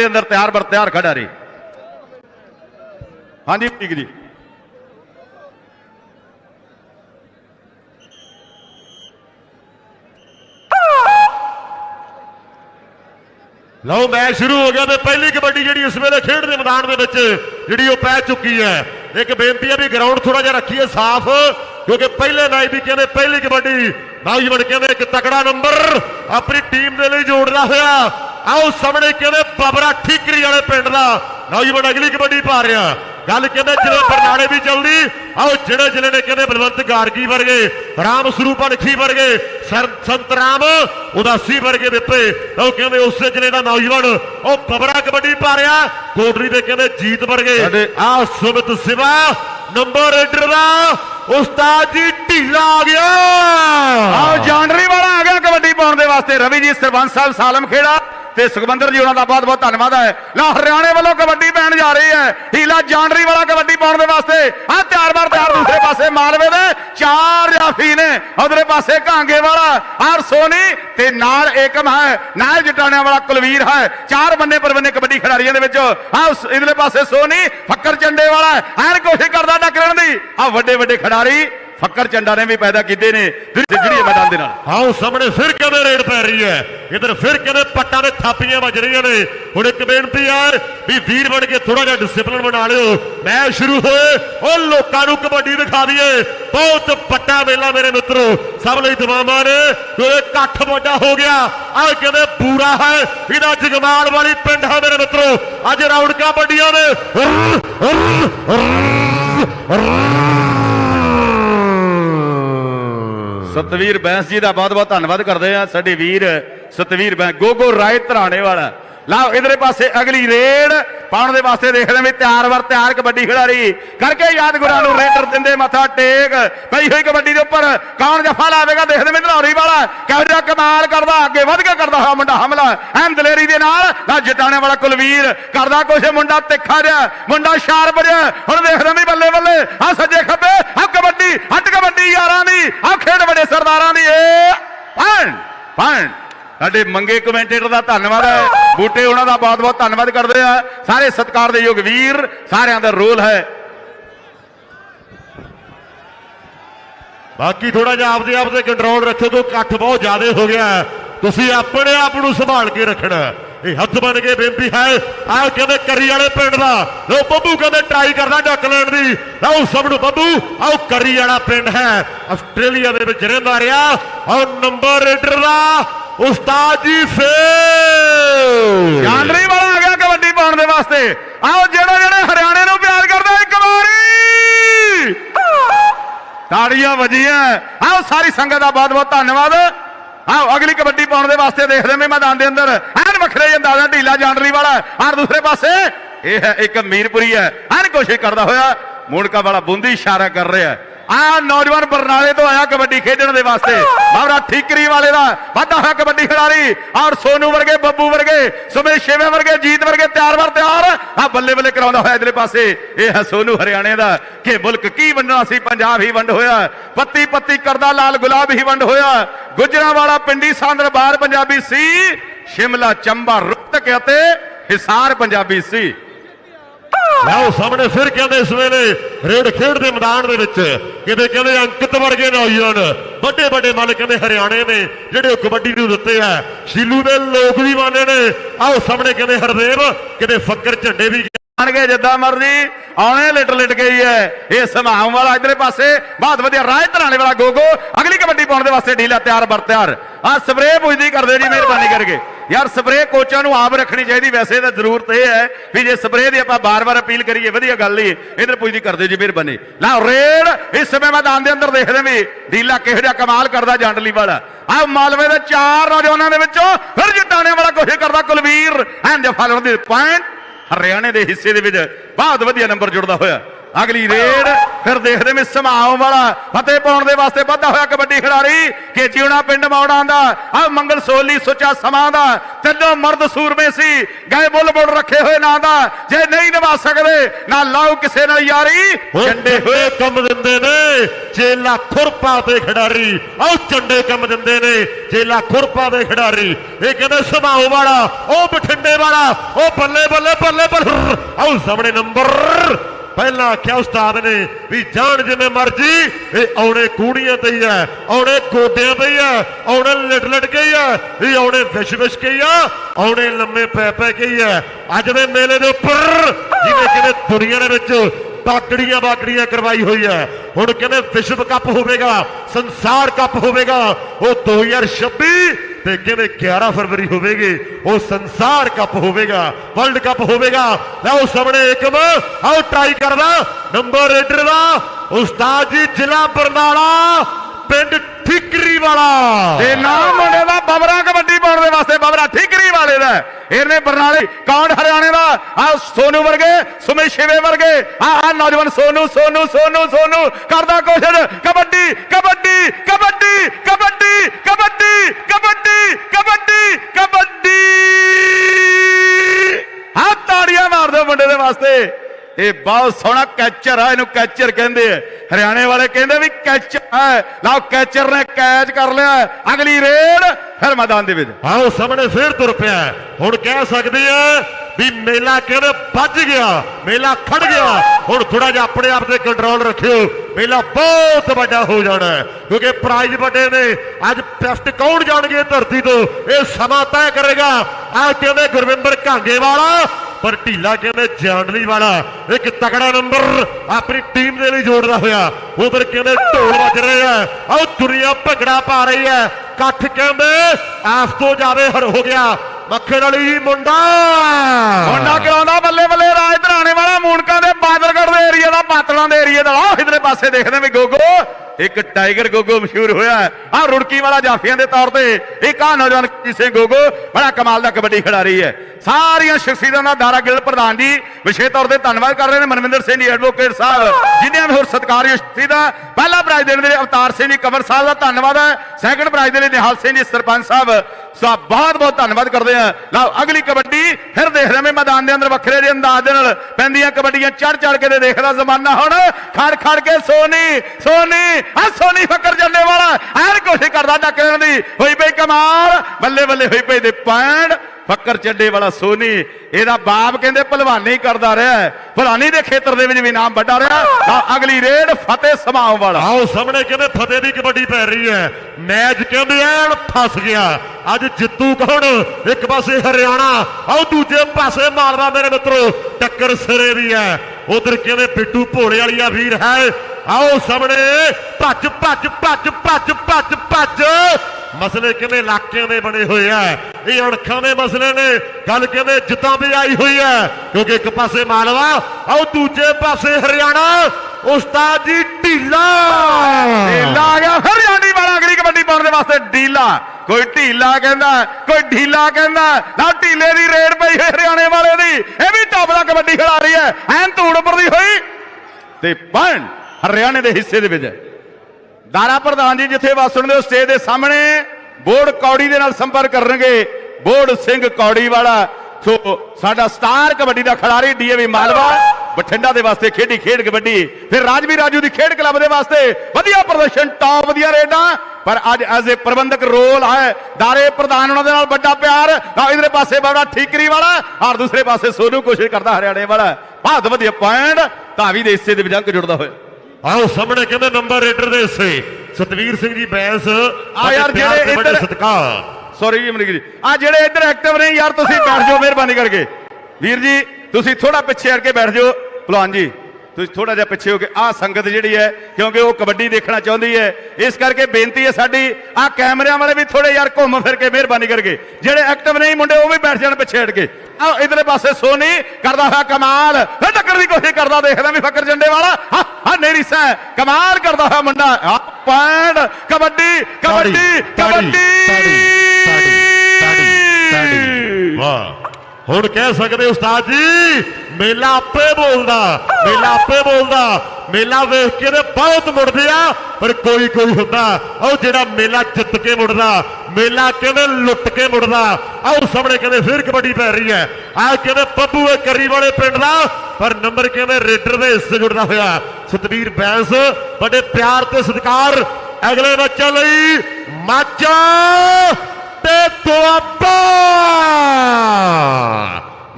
ਦੇ ਅੰਦਰ ਤਿਆਰ ਬਰ ਤਿਆਰ ਖੜਾ ਰਹੀ ਹਾਂਜੀ ਠੀਕ ਜੀ। ਲਓ ਮੈਚ ਸ਼ੁਰੂ ਹੋ ਗਿਆ ਤੇ ਪਹਿਲੀ ਕਬੱਡੀ ਜਿਹੜੀ ਇਸ ਵੇਲੇ ਖੇਡ ਦੇ ਮੈਦਾਨ ਦੇ ਵਿੱਚ ਜਿਹੜੀ ਉਹ ਪੈ ਚੁੱਕੀ ਹੈ। ਇੱਕ ਬੇਨਤੀ ਹੈ ਵੀ ਗਰਾਊਂਡ ਥੋੜਾ ਜਿਹਾ ਰੱਖੀਏ ਸਾਫ਼, ਕਿਉਂਕਿ ਪਹਿਲੇ ਮੈਚ ਦੀ ਕਹਿੰਦੇ ਪਹਿਲੀ ਕਬੱਡੀ ਨੌਜਵਾਨ ਕਹਿੰਦੇ ਇੱਕ ਤਕੜਾ ਨੰਬਰ ਆਪਣੀ ਟੀਮ ਦੇ ਲਈ ਜੋੜਦਾ ਹੋਇਆ। ਆਓ ਸਾਹਮਣੇ ਕਹਿੰਦੇ ਬਬਰਾ ਠੀਕਰੀ ਵਾਲੇ ਪਿੰਡ ਦਾ। ਨੌਜਵਾਨ ਅਗਲੀ ਕਬੱਡੀ ਪਾ ਰਿਹਾ ਗੱਲ ਕਹਿੰਦੇ ਜਿਹੜੇ ਬਰਨਾਲੇ ਵੀ ਚੱਲਦੀ ਆਓ ਜਿਹੜੇ ਜ਼ਿਲ੍ਹੇ ਨੇ ਕਹਿੰਦੇ ਬਲਵੰਤ ਗਾਰਗੀ ਵਰਗੇ ਰਾਮ ਸਰੂਪ ਅਣਖੀ ਵਰਗੇ ਸੰਤ ਰਾਮ ਉਦਾਸੀ ਵਰਗੇ ਦਿੱਤੇ ਉਹ ਕਹਿੰਦੇ ਉਸੇ ਜ਼ਿਲ੍ਹੇ ਦਾ ਨੌਜਵਾਨ ਉਹ ਬਬਰਾ ਕਬੱਡੀ ਪਾ ਰਿਹਾ ਕੋਟਰੀ ਦੇ ਕਹਿੰਦੇ ਜੀਤ ਵਰਗੇ। ਆ ਸੁਮਿਤ ਸਿਵਾ ਨੰਬਰ ਏਡਰ ਦਾ ਉਸਤਾਦ ਜੀ ਢੀਲਾ ਆ ਗਿਆ। ਆਓ ਜਾਨਰੀ ਵਾਲਾ ਆ ਗਿਆ ਕਬੱਡੀ ਪਾਉਣ ਦੇ ਵਾਸਤੇ। ਰਵੀ ਜੀ ਸਰਪੰਚ ਸਾਹਿਬ ਸਾਲਮ ਖੇੜਾ। ਤੇ ਸੁਖਵੰਦਰ ਜੀ, ਉਹਨਾਂ ਦਾ ਬਹੁਤ ਬਹੁਤ ਧੰਨਵਾਦ ਹੈ। ਲਓ, ਹਰਿਆਣੇ ਵੱਲੋਂ ਕਬੱਡੀ ਪੈਣ ਜਾ ਰਹੀ ਹੈ। ਹੀਲਾ ਜਾਨਰੀ ਵਾਲਾ ਕਬੱਡੀ ਪਾਉਣ ਦੇ ਵਾਸਤੇ। ਆ, ਤਿਆਰ ਬਾਰ ਤਿਆਰ, ਦੂਸਰੇ ਪਾਸੇ ਮਾਲਵੇ ਦੇ ਚਾਰ ਜਾਫੀ ਨੇ। ਉਧਰੇ ਪਾਸੇ ਘਾਂਗੇ ਵਾਲਾ। ਆਰ ਸੋਨੀ ਤੇ ਨਾਲ ਏਕਮ ਹੈ। ਨਾਲ ਜਟਾਣਿਆਂ ਵਾਲਾ ਕੁਲਵੀਰ ਹੈ। ਚਾਰ ਬੰਨੇ ਪਰ ਬੰਨੇ ਕਬੱਡੀ ਖਿਡਾਰੀਆਂ ਦੇ ਵਿੱਚ। ਆ ਇਧਰਲੇ ਪਾਸੇ ਸੋਨੀ, ਫੱਕਰ ਚੰਡੇ ਵਾਲਾ ਐਨ ਕੋਸ਼ਿਸ਼ ਕਰਦਾ ਟੱਕਰਨ ਦੀ। ਆ ਵੱਡੇ ਵੱਡੇ ਖਿਡਾਰੀ ਫੱਕਰ ਚੰਡਾ ਨੇ ਵੀ ਪੈਦਾ ਕੀਤੇ ਨੇ ਜਿਹੜੀ ਮੈਦਾਨ ਦੇ ਨਾਲ। ਆਓ ਸਾਹਮਣੇ ਫਿਰ ਕਹਿੰਦੇ ਰੇਡ ਪੈ ਰਹੀ ਹੈ? ਇਧਰ ਫਿਰ ਕਹਿੰਦੇ ਪੱਟਾਂ ਦੇ ਥਾਪੀਆਂ ਵੱਜ ਰਹੀਆਂ ਨੇ? ਹੁਣ ਇੱਕ ਬੇਨਤੀ ਯਾਰ ਵੀ ਵੀਰ ਬਣ ਕੇ ਥੋੜਾ ਜਿਹਾ ਡਿਸਪਲਿਨ ਬਣਾ ਲਿਓ। ਮੈਚ ਸ਼ੁਰੂ ਹੋਏ, ਉਹ ਲੋਕਾਂ ਨੂੰ ਕਬੱਡੀ ਦਿਖਾ ਦਈਏ। ਬਹੁਤ ਪੱਟਾ ਮੇਲਾ ਮੇਰੇ ਮਿੱਤਰੋ। ਸਭ ਲਈ ਦਵਾਵਾਂ ਨੇ ਕਿਉਂਕਿ ਇਕੱਠ ਵੱਡਾ ਹੋ ਗਿਆ। ਆਹ ਕਿਵੇਂ ਪੂਰਾ ਹੈ? ਇਹਦਾ ਜਗਮਾਲ ਵਾਲੀ ਪਿੰਡ ਹੈ ਮੇਰੇ ਮਿੱਤਰੋ। ਅੱਜ ਰਾਉਂਡ ਕਬੱਡੀਆਂ ਨੇ। ਸਤਵੀਰ ਬੈਂਸ ਜੀ ਦਾ ਬਹੁਤ ਬਹੁਤ ਧੰਨਵਾਦ ਕਰਦੇ ਆ ਸਾਡੇ ਵੀਰ ਸਤਵੀਰ ਬੈਂਸ ਗੋਗੋ ਰਾਏ ਧਰਾਣੇ ਵਾਲਾ ਲਓ ਇਧਰੇ ਪਾਸੇ ਅਗਲੀ ਰੇਡ। ਪਾਉਣ ਦੇ ਵਾਸਤੇ ਦੇਖਦੇ ਵੀ ਤਿਆਰ ਵਰ ਤਿਆਰ ਕਬੱਡੀ ਖਿਡਾਰੀ। ਕਰਕੇ ਯਾਦਗੁਰਾਂ ਨੂੰ ਰੇਡਰ ਦਿੰਦੇ ਮੱਥਾ ਟੇਕ। ਪਈ ਹੋਈ ਕਬੱਡੀ ਦੇ ਉੱਪਰ ਕੌਣ ਜਫਾ ਲਾਵੇਗਾ? ਦੇਖਦੇ ਮੈਂ ਧਨੌਰੀ ਵਾਲਾ ਕਿਹੋ ਕਮਾਲ ਕਰਦਾ, ਅੱਗੇ ਵਧ ਕੇ ਕਰਦਾ ਹੋਇਆ ਮੁੰਡਾ ਹਮਲਾ। ਐਨ ਦਲੇਰੀ ਦੇ ਨਾਲ ਨਾ ਜਟਾਣੇ ਵਾਲਾ ਕੁਲਵੀਰ ਕਰਦਾ ਕੁਛ, ਮੁੰਡਾ ਤਿੱਖਾ ਰਿਹਾ ਮੁੰਡਾ ਸ਼ਾਰਪ ਜਿਹਾ। ਹੁਣ ਦੇਖਦੇ ਵੀ ਬੱਲੇ ਬੱਲੇ, ਆ ਸੱਜੇ ਖੱਬੇ, ਆ ਕਬੱਡੀ, ਹੱਟ ਕਬੱਡੀ ਯਾਰਾਂ ਦੀ, ਆ ਖੇਡ ਬੜੇ ਸਰਦਾਰਾਂ ਦੀ। ਏ ਪਣ ਪਣ ਸਾਡੇ ਮੰਗੇ ਕਮੈਂਟੇਟਰ ਦਾ ਧੰਨਵਾਦ ਹੈ। ਬੂਟੇ ਉਹਨਾਂ ਦਾ ਬਹੁਤ ਬਹੁਤ ਧੰਨਵਾਦ ਕਰਦੇ ਆ ਸਾਰੇ ਸਤਿਕਾਰ ਦੇ ਯੋਗ ਵੀਰ, ਸਾਰਿਆਂ ਦਾ ਰੋਲ ਹੈ। ਬਾਕੀ ਥੋੜਾ ਜਿਹਾ ਆਪਦੇ ਆਪ ਤੇ ਕੰਟਰੋਲ ਰੱਖੋ ਤੋਂ ਇਕੱਠ ਬਹੁਤ ਜ਼ਿਆਦਾ ਹੋ ਗਿਆ ਤੁਸੀਂ ਆਪਣੇ ਆਪ ਨੂੰ ਸੰਭਾਲ ਕੇ ਰੱਖਣਾ ਇਹ ਹੱਥ ਬਣ ਕੇ ਬੇਨਤੀ ਹੈ। ਆਹ ਕਹਿੰਦੇ ਕਰੀ ਵਾਲੇ ਪਿੰਡ ਦਾ। ਲੋ ਬੱਬੂ ਕਹਿੰਦੇ ਟਰਾਈ ਕਰਦਾ ਡੱਕ ਲੈਣ ਦੀ। ਲਓ ਸਭ ਨੂੰ ਬੱਬੂ, ਆਓ ਕਰੀ ਵਾਲਾ ਪਿੰਡ ਹੈ। ਆਸਟ੍ਰੇਲੀਆ ਦੇ ਵਿੱਚ ਰਹਿੰਦਾ ਰਿਹਾ। ਔਰ ਨੰਬਰ ਰੇਡਰ ਦਾ ਉਸਤਾਦ ਜੀ ਫੇਲ ਜਾਨਰੀ ਵਾਲਾ ਆ ਗਿਆ ਕਬੱਡੀ ਪਾਉਣ ਦੇ ਵਾਸਤੇ। ਆਓ, ਜਿਹੜੇ ਜਿਹੜੇ ਹਰਿਆਣੇ ਨੂੰ ਪਿਆਰ ਕਰਦਾ, ਇੱਕ ਵਾਰੀ। ਤਾੜੀਆਂ ਵੱਜੀਆਂ। ਆਓ, ਸਾਰੀ ਸੰਗਤ ਦਾ ਬਹੁਤ ਬਹੁਤ ਧੰਨਵਾਦ। ਆਓ, ਅਗਲੀ ਕਬੱਡੀ ਪਾਉਣ ਦੇ ਵਾਸਤੇ ਦੇਖਦੇ ਮੈਂ ਮੈਦਾਨ ਦੇ ਅੰਦਰ ਐਨ ਵੱਖਰੇ ਹੀ ਅੰਦਾਜ਼ਾ, ਢੀਲਾ ਜਾਨਰੀ ਵਾਲਾ ਹਰ ਦੂਸਰੇ ਪਾਸੇ, ਇਹ ਹੈ ਇੱਕ ਮੀਰਪੁਰੀ ਹੈ। ਐਨ ਕੋਸ਼ਿਸ਼ ਕਰਦਾ ਹੋਇਆ ਮੋਨਕਾ ਵਾਲਾ ਬੁੰਦੀ ਇਸ਼ਾਰਾ ਕਰ ਰਿਹਾ ਹੈ। ਆ ਨੌਜਵਾਨ ਬਰਨਾਲੇ ਤੋਂ ਆਇਆ ਕਬੱਡੀ ਖੇਡਣ ਦੇ ਵਾਸਤੇ। ਬਾਬਰਾ ਠੀਕਰੀ ਵਾਲੇ ਦਾ, ਵਾਧਾ ਹੋਇਆ ਕਬੱਡੀ ਖਿਡਾਰੀ। ਔਰ ਸੋਨੂ ਵਰਗੇ, ਬੱਬੂ ਵਰਗੇ ਸੁਮੇ ਛੇਵੇਂ ਵਰਗੇ, ਜੀਤ ਵਰਗੇ ਤਿਆਰ ਵਰ ਤਿਆਰ। ਆ ਬੱਲੇ ਬੱਲੇ ਕਰਾਉਂਦਾ ਹੋਇਆ ਇਧਰਲੇ ਪਾਸੇ। ਇਹ ਹੈ ਸੋਨੂ ਹਰਿਆਣੇ ਦਾ। ਕਿ ਮੁਲਕ ਕੀ ਵੰਡਣਾ ਸੀ, ਪੰਜਾਬ ਹੀ ਵੰਡ ਹੋਇਆ। ਪੱਤੀ ਪੱਤੀ ਕਰਦਾ, ਲਾਲ ਗੁਲਾਬ ਹੀ ਵੰਡ ਹੋਇਆ। ਗੁਜਰਾਂ ਵਾਲਾ ਪਿੰਡੀ ਸਾਂਦਰ ਬਾਹਰ ਪੰਜਾਬੀ ਸੀ। ਸ਼ਿਮਲਾ ਚੰਬਾ ਰੁਤਕ ਅਤੇ ਹਿਸਾਰ ਪੰਜਾਬੀ ਸੀ। ਲਓ ਸਾਹਮਣੇ ਫਿਰ ਕਹਿੰਦੇ ਇਸ ਵੇਲੇ ਰੇਡ ਖੇਡ ਦੇ ਮੈਦਾਨ ਦੇ ਵਿੱਚ ਕਿਤੇ ਕਹਿੰਦੇ ਅੰਕਿਤ ਵਰਗੇ ਨੌਜਵਾਨ ਵੱਡੇ ਵੱਡੇ ਮੱਲ ਕਹਿੰਦੇ ਹਰਿਆਣੇ ਨੇ, ਜਿਹੜੇ ਉਹ ਕਬੱਡੀ ਨੂੰ ਦਿੱਤੇ ਆ। ਸ਼ੀਲੂ ਦੇ ਲੋਕ ਵੀ ਮਾਨੇ ਨੇ। ਆਓ ਸਾਹਮਣੇ ਕਹਿੰਦੇ ਹਰਦੇਵ, ਕਿਤੇ ਫੱਕਰ ਝੰਡੇ ਵੀ ਆਣ ਜਿੱਦਾਂ ਮਰਜ਼ੀ, ਆਉਣੇ ਲਿਟ ਲਿਟ ਗਈ ਹੈ ਇਹ ਸਮਾਉ ਵਾਲਾ ਇਧਰੇ ਪਾਸੇ, ਬਹੁਤ ਵਧੀਆ ਰਾਜ ਧਰਾਣੇ ਵਾਲਾ ਗੋਗੋ। ਅਗਲੀ ਕਬੱਡੀ ਪਾਉਣ ਦੇ ਵਾਸਤੇ ਢੀਲਾ ਤਿਆਰ ਬਰ ਤਿਆਰ। ਆ ਸਪਰੇਅ ਪੁੱਜਦੀ ਕਰਦੇ ਜੀ, ਮਿਹਰਬਾਨੀ ਕਰਕੇ। ਯਾਰ ਸਪਰੇਅ ਕੋਚਾਂ ਨੂੰ ਆਪ ਰੱਖਣੀ ਚਾਹੀਦੀ, ਵੈਸੇ ਤਾਂ ਜ਼ਰੂਰਤ ਇਹ ਹੈ ਵੀ ਜੇ ਸਪਰੇਅ ਦੀ ਆਪਾਂ ਬਾਰ-ਬਾਰ ਅਪੀਲ ਕਰੀਏ, ਵਧੀਆ ਗੱਲ ਨਹੀਂ ਇਧਰ ਪੁੱਜਦੀ ਕਰਦੇ ਜੀ, ਮਿਹਰਬਾਨੀ। ਲਓ ਰੇਡ ਇਸ ਸਮੇਂ ਮੈਦਾਨ ਦੇ ਅੰਦਰ ਦੇਖਦੇ ਵੀ ਢੀਲਾ ਕਿਹੋ ਜਿਹਾ ਕਮਾਲ ਕਰਦਾ ਜੰਡਲੀ ਵਾਲਾ। ਆ ਮਾਲਵੇ ਦੇ ਚਾਰ ਨੌਜਵਾਨਾਂ ਦੇ ਵਿੱਚੋਂ, ਫਿਰ ਜਿੱਤਾਣੇ ਵਾਲਾ ਕੋਸ਼ਿਸ਼ ਕਰਦਾ ਕੁਲਵੀਰ। ਐਂਡ ਜਫਾ ਦੀ ਪੁਆਇੰਟ ਹਰਿਆਣੇ ਦੇ ਹਿੱਸੇ ਦੇ ਵਿੱਚ ਬਹੁਤ ਵਧੀਆ ਨੰਬਰ ਜੁੜਦਾ ਹੋਇਆ। ਅਗਲੀ ਰੇਡ, ਫਿਰ ਦੇਖਦੇ ਮੈਂ ਸਮਾਉ ਵਾਲਾ ਫਤਿਹ ਪਾਉਣ ਦੇ ਵਾਸਤੇ ਵੱਧਾ ਹੋਇਆ ਕਬੱਡੀ ਖਿਡਾਰੀ, ਕਿ ਜਿਉਣਾ ਪਿੰਡ ਮੌੜਾਂ ਦਾ ਆ ਮੰਗਲ ਸੋਲੀ ਸੁੱਚਾ ਸਮਾਂ ਦਾ, ਤਿੰਨੋਂ ਮਰਦ ਸੂਰਮੇ ਸੀ, ਗਏ ਬੁੱਲ ਬੁੱਲ ਰੱਖੇ ਹੋਏ ਨਾਂ ਦਾ, ਜੇ ਨਹੀਂ ਨਿਭਾ ਸਕਦੇ, ਨਾ ਲਾਓ ਕਿਸੇ ਨਾਲ ਯਾਰੀ। ਚੰਡੇ ਹੋਏ ਕੰਮ ਦਿੰਦੇ ਨੇ ਚੇਲਾ ਖੁਰਪਾ ਦੇ ਖਿਡਾਰੀ, ਆਹ ਚੰਡੇ ਕੰਮ ਦਿੰਦੇ ਨੇ ਚੇਲਾ ਖੁਰਪਾ ਦੇ ਖਿਡਾਰੀ। ਇਹ ਕਹਿੰਦੇ ਸੁਭਾਉ ਵਾਲਾ, ਉਹ ਬਠਿੰਡੇ ਵਾਲਾ, ਉਹ ਬੱਲੇ ਬੱਲੇ ਬੱਲੇ ਬੱਲੇ, ਆਹ ਸਾਹਮਣੇ ਨੰਬਰ ਪਹਿਲਾਂ ਆਖਿਆ ਉਸਤਾਦ ਨੇ ਵੀ ਜਾਣ ਜਿਵੇਂ ਮਰਜ਼ੀ, ਇਹ ਆਉਣੇ ਕੂੜੀਆਂ ਤੇ ਹੀ ਆ, ਆਉਣੇ ਗੋਡਿਆਂ ਤੇ ਹੀ ਆ, ਆਉਣੇ ਲਟ ਲਟ ਕੇ ਹੀ ਆ, ਇਹ ਆਉਣੇ ਵਿਸ਼ ਵਿਸ਼ ਕੇ ਹੀ ਆ, ਆਉਣੇ ਲੰਮੇ ਪੈ ਪੈ ਕੇ ਹੀ ਆ। ਅੱਜ ਦੇ ਮੇਲੇ ਦੇ ਉੱਪਰ ਜਿਵੇਂ ਕਿਤੇ ਦੁਨੀਆ ਦੇ ਵਿੱਚ ਬਾਕੜੀਆਂ ਬਾਕੜੀਆਂ ਕਰਵਾਈ ਹੋਈ ਹੈ ਹੁਣ ਕਹਿੰਦੇ ਵਿਸ਼ਵ ਕੱਪ ਹੋਵੇਗਾ, ਸੰਸਾਰ ਕੱਪ ਹੋਵੇਗਾ, ਉਹ 2026 ਤੇ ਕਹਿੰਦੇ 11 ਫਰਵਰੀ ਹੋਵੇਗੀ, ਉਹ ਸੰਸਾਰ ਕੱਪ ਹੋਵੇਗਾ ਵਰਲਡ ਕੱਪ ਹੋਵੇਗਾ। ਲਓ ਸਾਹਮਣੇ ਇੱਕਮ ਆਓ ਟਰਾਈ ਕਰਦਾ ਨੰਬਰ ਰੇਡਰ ਦਾ ਉਸਤਾਦ ਜੀ ਜ਼ਿਲ੍ਹਾ ਬਰਨਾਲਾ, ਪਿੰਡ ਠਿਕਰੀ ਵਾਲਾ। ਤੇ ਨਾਮ ਮੁੰਡੇ ਦਾ ਬਬਰਾ ਕਬੱਡੀ ਪਾਉਣ ਦੇ ਵਾਸਤੇ ਬਬਰਾ ਠੀਕਰੀ ਵਾਲੇ ਦਾ। ਇਹਨੇ ਬਰਨਾਲੇ ਕੌਣ ਹਰਿਆਣੇ ਦਾ। ਆ ਸੋਨੂ ਵਰਗੇ ਸੁਮੇਸ਼ੇਵੇ ਵਰਗੇ। ਆ ਆ ਨੌਜਵਾਨ ਸੋਨੂ ਸੋਨੂ ਸੋਨੂ ਸੋਨੂ। ਕਰਦਾ ਕੋਸ਼ਿਸ਼, ਕਬੱਡੀ ਕਬੱਡੀ ਕਬੱਡੀ ਕਬੱਡੀ ਕਬੱਡੀ ਕਬੱਡੀ ਕਬੱਡੀ ਕਬੱਡੀ। ਹਾਂ ਤਾੜੀਆਂ ਮਾਰ ਦਿਓ ਮੁੰਡੇ ਦੇ ਵਾਸਤੇ। ਇਹ ਬਹੁਤ ਸੋਹਣਾ ਕੈਚਰ ਆ, ਇਹਨੂੰ ਕੈਚਰ ਕਹਿੰਦੇ ਆ। ਹਰਿਆਣੇ ਵਾਲੇ ਕਹਿੰਦੇ ਵੀ ਕੈਚਰ ਹੈ ਲਓ ਕੈਚਰ ਨੇ ਕੈਚ ਕਰ ਲਿਆ। ਅਗਲੀ ਰੇਡ ਫਿਰ ਮੈਦਾਨ ਦੇ ਵਿੱਚ। ਆਓ, ਸਾਹਮਣੇ ਫੇਰ ਤੁਰ ਪਿਆ ਹੁਣ ਕਹਿ ਸਕਦੇ ਆ ਵੀ ਮੇਲਾ ਕਹਿੰਦੇ ਵੱਜ ਗਿਆ? ਮੇਲਾ ਖੜ ਗਿਆ। ਹੁਣ ਥੋੜਾ ਜਿਹਾ ਆਪਣੇ ਆਪ ਤੇ ਕੰਟਰੋਲ ਰੱਖਿਓ। ਮੇਲਾ ਬਹੁਤ ਵੱਡਾ ਹੋ ਜਾਣਾ ਕਿਉਂਕਿ ਪ੍ਰਾਈਜ਼ ਵੱਡੇ ਨੇ। ਅੱਜ ਟੈਸਟ ਕੌਣ ਜਾਣਗੇ ਧਰਤੀ ਤੋਂ? ਇਹ ਸਮਾਂ ਤੈਅ ਕਰੇਗਾ। ਆ ਕਹਿੰਦੇ ਗੁਰਵਿੰਦਰ ਘਾਂਗੇ ਵਾਲਾ। ਪਰ ਢੀਲਾ ਕਹਿੰਦੇ ਜਾਨਲੀ ਵਾਲਾ, ਇੱਕ ਤਕੜਾ ਨੰਬਰ ਆਪਣੀ ਟੀਮ ਦੇ ਲਈ ਜੋੜਦਾ ਹੋਇਆ। ਉਧਰ ਕਹਿੰਦੇ ਢੋਲ ਵੱਜ ਰਹੇ ਆ। ਆਹ ਦੁਨੀਆ ਭੰਗੜਾ ਪਾ ਰਹੀ ਹੈ। ਕੱਠ ਕਹਿੰਦੇ ਆਸ ਤੋਂ ਜਾਵੇ ਹਰ ਹੋ ਗਿਆ। ਮੱਖਣ ਵਾਲੀ ਮੁੰਡਾ। ਮੁੰਡਾ ਕਰਾਉਂਦਾ ਬੱਲੇ ਬੱਲੇ, ਰਾਜ ਧਰਾਣੇ ਵਾਲਾ ਮੂਨਕਾਂ ਦੇ ਬਾਦਲਗੜ੍ਹ ਦੇ ਏਰੀਆ ਦਾ ਪਾਤਲਾਂ ਦੇ ਏਰੀਆ ਦਾ। ਆਹ ਇਧਰੇ ਪਾਸੇ ਦੇਖਦੇ ਵੀ ਗੋਗੋ। ਇੱਕ ਟਾਈਗਰ ਗੋਗੋ ਮਸ਼ਹੂਰ ਹੋਇਆ ਆ ਰੁੜਕੀ ਵਾਲਾ ਜਾਫੀਆਂ ਦੇ ਤੌਰ ਤੇ ਇੱਕ ਆ ਨੌਜਵਾਨ ਜੀ ਸਿੰਘ ਗੋਗੋ, ਬੜਾ ਕਮਾਲ ਦਾ ਕਬੱਡੀ ਖਿਡਾਰੀ ਹੈ। ਸਾਰੀਆਂ ਸ਼ਖਸੀਅਤਾਂ ਦਾ ਦਾਰਾ ਗਿੱਲ ਪ੍ਰਧਾਨ ਜੀ ਵਿਸ਼ੇਸ਼ ਤੌਰ ਤੇ ਧੰਨਵਾਦ ਕਰ ਰਹੇ ਨੇ ਮਨਵਿੰਦਰ ਸਿੰਘ ਜੀ, ਐਡਵੋਕੇਟ ਸਾਹਿਬ। ਜਿਨ੍ਹਾਂ ਹੋਰ ਸਤਿਕਾਰਯੋਗ ਸ਼ਖਸੀਅਤਾਂ, ਪਹਿਲਾ ਪ੍ਰਾਈਜ਼ ਦੇਣ ਦੇ ਅਵਤਾਰ ਸਿੰਘ ਜੀ, ਕਵਰ ਸਾਹਿਬ ਦਾ ਧੰਨਵਾਦ ਹੈ। ਸੈਕੰਡ ਪ੍ਰਾਈਜ਼ ਦੇ ਲਈ ਨਿਹਾਲ ਸਿੰਘ ਜੀ, ਸਰਪੰਚ ਸਾਹਿਬ। ਸੋ ਬਹੁਤ ਬਹੁਤ ਧੰਨਵਾਦ ਕਰਦੇ ਆ ਲਓ, ਅਗਲੀ ਕਬੱਡੀ ਫਿਰ ਦੇਖ ਰਹੇ ਮੈਂ ਮੈਦਾਨ ਦੇ ਅੰਦਰ ਵੱਖਰੇ ਦੇ ਅੰਦਾਜ਼ ਦੇ ਨਾਲ ਪੈਂਦੀਆਂ ਕਬੱਡੀਆਂ ਚੜ ਚੜ ਕੇ ਦੇਖਦਾ ਜ਼ਮਾਨਾ ਹੁਣ ਖੜ ਖੜ ਕੇ ਸੋਨੀ ਸੋਨੀ ਆ ਸੋਨੀ ਫੱਕਰ ਜੰਨੇ ਵਾਲਾ, ਐਨ ਕੋਸ਼ਿਸ਼ ਕਰਦਾ ਟੱਕਰਨ ਦੀ। ਹੋਈ ਪਈ ਕਮਾਲ, ਬੱਲੇ ਬੱਲੇ ਹੋਈ ਪਈ ਦੇ ਪੈਂਡ ਫੱਕਰ ਚੱਡੇ ਵਾਲਾ ਸੋਨੀ, ਇਹਦਾ ਬਾਪ ਕਹਿੰਦੇ ਭਲਵਾਨੀ ਕਰਦਾ ਰਿਹਾ ਹੈ। ਦੇ ਖੇਤਰ ਦੇ ਵਿੱਚ ਵੀ ਨਾਮ ਵੱਡਾ ਰਿਹਾ। ਅਗਲੀ ਰੇਡ ਫਤਿਹ ਸਮਾਉ ਵਾਲਾ। ਆਓ ਸਾਹਮਣੇ ਕਹਿੰਦੇ ਫਤਿਹ ਦੀ ਕਬੱਡੀ ਪੈ ਰਹੀ ਹੈ। ਮੈਚ ਕਹਿੰਦੇ ਐਨ ਫਸ ਗਿਆ। ਅੱਜ ਜਿੱਤੂ ਕੌਣ? ਇੱਕ ਪਾਸੇ ਹਰਿਆਣਾ, ਆਓ ਦੂਜੇ ਪਾਸੇ ਮਾਲਵਾ ਮੇਰੇ ਮਿੱਤਰੋ। ਟੱਕਰ ਸਿਰੇ ਦੀ ਹੈ। ਉਧਰ ਕਹਿੰਦੇ ਪਿੱਟੂ ਭੋਲੇ ਵਾਲੀਆ ਵੀਰ ਹੈ। ਆਓ ਸਾਹਮਣੇ, ਭੱਜ ਭੱਜ ਭੱਜ ਭੱਜ ਭੱਜ ਭੱਜ। ਮਸਲੇ ਕਿਵੇਂ ਇਲਾਕਿਆਂ ਦੇ ਬਣੇ ਹੋਏ ਆ? ਇਹ ਅਣਖਾਂ ਦੇ ਮਸਲੇ ਨੇ। ਗੱਲ ਕਹਿੰਦੇ ਜਿੱਤਾਂ ਵੀ ਆਈ ਹੋਈ ਹੈ ਕਿਉਂਕਿ ਇੱਕ ਪਾਸੇ ਮਾਲਵਾ, ਆਓ ਦੂਜੇ ਪਾਸੇ ਹਰਿਆਣਾ। ਉਸਤਾਦ ਜੀ, ਢੀਲਾ। ਢੀਲਾ ਆ ਗਿਆ। ਫਿਰ ਵਾਲਾ ਅਗਲੀ ਕਬੱਡੀ ਪਾਉਣ ਦੇ ਵਾਸਤੇ ਢੀਲਾ। ਕੋਈ ਢੀਲਾ ਕਹਿੰਦਾ, ਕੋਈ ਢੀਲਾ ਕਹਿੰਦਾ, ਨਾ ਢੀਲੇ ਦੀ ਰੇਡ ਪਈ ਹੋਈ ਹਰਿਆਣੇ ਵਾਲੇ ਦੀ। ਇਹ ਵੀ ਟੌਪ ਦਾ ਕਬੱਡੀ ਖਿਲਾ ਰਹੀ ਹੈ। ਐਨ ਧੂੜ ਉੱਪਰ ਦੀ ਹੋਈ। ਤੇ ਪੰਨ ਹਰਿਆਣੇ ਦੇ ਹਿੱਸੇ ਦੇ ਵਿੱਚ। ਦਾਰਾ ਪ੍ਰਧਾਨ ਜੀ ਜਿੱਥੇ ਵਾਸਣ ਹੋ, ਸਟੇਜ ਦੇ ਸਾਹਮਣੇ ਬੋਰਡ ਕੌੜੀ ਦੇ ਨਾਲ ਸੰਪਰਕ ਕਰਨਗੇ। ਬੋਰਡ ਸਿੰਘ ਕੌੜੀ ਵਾਲਾ। ਸੋ ਸਾਡਾ ਸਟਾਰ ਕਬੱਡੀ ਦਾ ਖਿਡਾਰੀ ਡੀਏਵੀ ਮਾਲਵਾ, ਬਠਿੰਡਾ ਦੇ ਵਾਸਤੇ ਖੇਡੀ ਖੇਡ ਕਬੱਡੀ, ਫਿਰ ਰਾਜਵੀਰ ਰਾਜੂ ਦੀ ਖੇਡ ਕਲੱਬ ਦੇ ਵਾਸਤੇ ਵਧੀਆ ਪ੍ਰਦਰਸ਼ਨ ਟੌਪ ਵਧੀਆ ਰੇਡਾਂ। ਪਰ ਅੱਜ ਐਜ਼ ਏ ਪ੍ਰਬੰਧਕ ਰੋਲ ਹੈ, ਦਾਰੇ ਪ੍ਰਧਾਨ ਉਹਨਾਂ ਦੇ ਨਾਲ ਵੱਡਾ ਪਿਆਰ। ਆ ਇਧਰੇ ਪਾਸੇ ਬੜਾ ਠੀਕਰੀ ਵਾਲਾ, ਔਰ ਦੂਸਰੇ ਪਾਸੇ ਸੋਨੂ ਕੋਸ਼ਿਸ਼ ਕਰਦਾ ਹਰਿਆਣੇ ਵਾਲਾ। ਬਹੁਤ ਵਧੀਆ ਪੁਆਇੰਟ ਧਾਵੀ ਦੇ ਹਿੱਸੇ ਦੇ ਵਿੱਚ ਅੰਕ ਜੁੜਦਾ ਹੋਇਆ। ਆਓ ਸਾਹਮਣੇ ਕਹਿੰਦੇ ਨੰਬਰ ਰੇਡਰ ਦੇ ਹਿੱਸੇ। ਸਤਵੀਰ ਸਿੰਘ ਜੀ ਬੈਂਸ ਆ ਯਾਰ ਜਿਹੜੇ ਇੱਧਰ- ਸਤਿਕਾਰ। ਸੌਰੀ ਜੀ ਅਮਰੀਕ ਜੀ। ਆ ਜਿਹੜੇ ਇੱਧਰ ਐਕਟਿਵ ਨੇ ਯਾਰ ਤੁਸੀਂ ਬੈਠ ਜਾਓ ਮਿਹਰਬਾਨੀ ਕਰਕੇ। ਵੀਰ ਜੀ ਤੁਸੀਂ ਥੋੜਾ ਪਿੱਛੇ ਹਟ ਕੇ ਬੈਠ ਜਾਓ। ਭਲਵਾਨ ਜੀ। ਤੁਸੀਂ ਥੋੜਾ ਜਿਹਾ ਪਿੱਛੇ ਹੋ ਕੇ ਆ ਸੰਗਤ ਜਿਹੜੀ ਹੈ ਕਿਉਂਕਿ ਉਹ ਕਬੱਡੀ ਦੇਖਣਾ ਚਾਹੁੰਦੀ ਹੈ। ਇਸ ਕਰਕੇ ਬੇਨਤੀ ਹੈ ਸਾਡੀ ਆ ਕੈਮਰਿਆਂ ਵਾਲੇ ਵੀ ਥੋੜੇ ਯਾਰ ਘੁੰਮ ਫਿਰ ਕੇ ਮਿਹਰਬਾਨੀ ਕਰਕੇ। ਜਿਹੜੇ ਐਕਟਿਵ ਨਹੀਂ ਮੁੰਡੇ ਉਹ ਵੀ ਬੈਠ ਜਾਣ ਪਿੱਛੇ ਹਟ ਕੇ। ਆ ਇਧਰਲੇ ਪਾਸੇ ਸੋਨੀ ਕਰਦਾ ਹੋਇਆ ਕਮਾਲ। ਫਿਰ ਟੱਕਰ ਦੀ ਕੋਸ਼ਿਸ਼ ਕਰਦਾ ਦੇਖਦਾ ਵੀ ਫੱਕਰ ਜੰਡੇ ਵਾਲਾ। ਹਾਂ ਹਾਂ ਨੇਰੀ ਸੈ ਕਮਾਲ ਕਰਦਾ ਹੋਇਆ ਮੁੰਡਾ। ਆ ਪੈਂਡ ਕਬੱਡੀ ਕਬੱਡੀ ਕਬੱਡੀ। ਵਾਹ। ਹੁਣ ਕਹਿ ਸਕਦੇ ਉਸਤਾਦ ਜੀ ਮੇਲਾ ਆਪੇ ਬੋਲਦਾ, ਮੇਲਾ ਆਪੇ ਬੋਲਦਾ। ਮੇਲਾ ਵੇਖ ਕੇ ਤੇ ਬਹੁਤ ਮੁੜਦੇ ਆ, ਪਰ ਕੋਈ ਕੋਈ ਹੁੰਦਾ, ਉਹ ਜਿਹੜਾ ਮੇਲਾ ਜਿੱਤ ਕੇ ਮੁੜਦਾ, ਮੇਲਾ ਕਹਿੰਦੇ ਲੁੱਟ ਕੇ ਮੁੜਦਾ, ਆਹ ਸਾਹਮਣੇ ਕਹਿੰਦੇ ਫਿਰ ਕਬੱਡੀ ਪੈ ਰਹੀ ਹੈ, ਆਹ ਕਹਿੰਦੇ ਪੱਪੂ ਇਹ ਕਰੀ ਵਾਲੇ ਪਿੰਡ ਦਾ, ਪਰ ਨੰਬਰ ਕਹਿੰਦੇ ਰੇਡਰ ਦੇ ਹਿੱਸੇ ਜੁੜਦਾ ਹੋਇਆ। ਸਤਵੀਰ ਬੈਂਸ, ਬੜੇ ਪਿਆਰ ਤੇ ਸਤਿਕਾਰ, ਅਗਲੇ ਬੱਚੇ ਲਈ ਮਾਝਾ ਤੇ ਦੁਆਬਾ!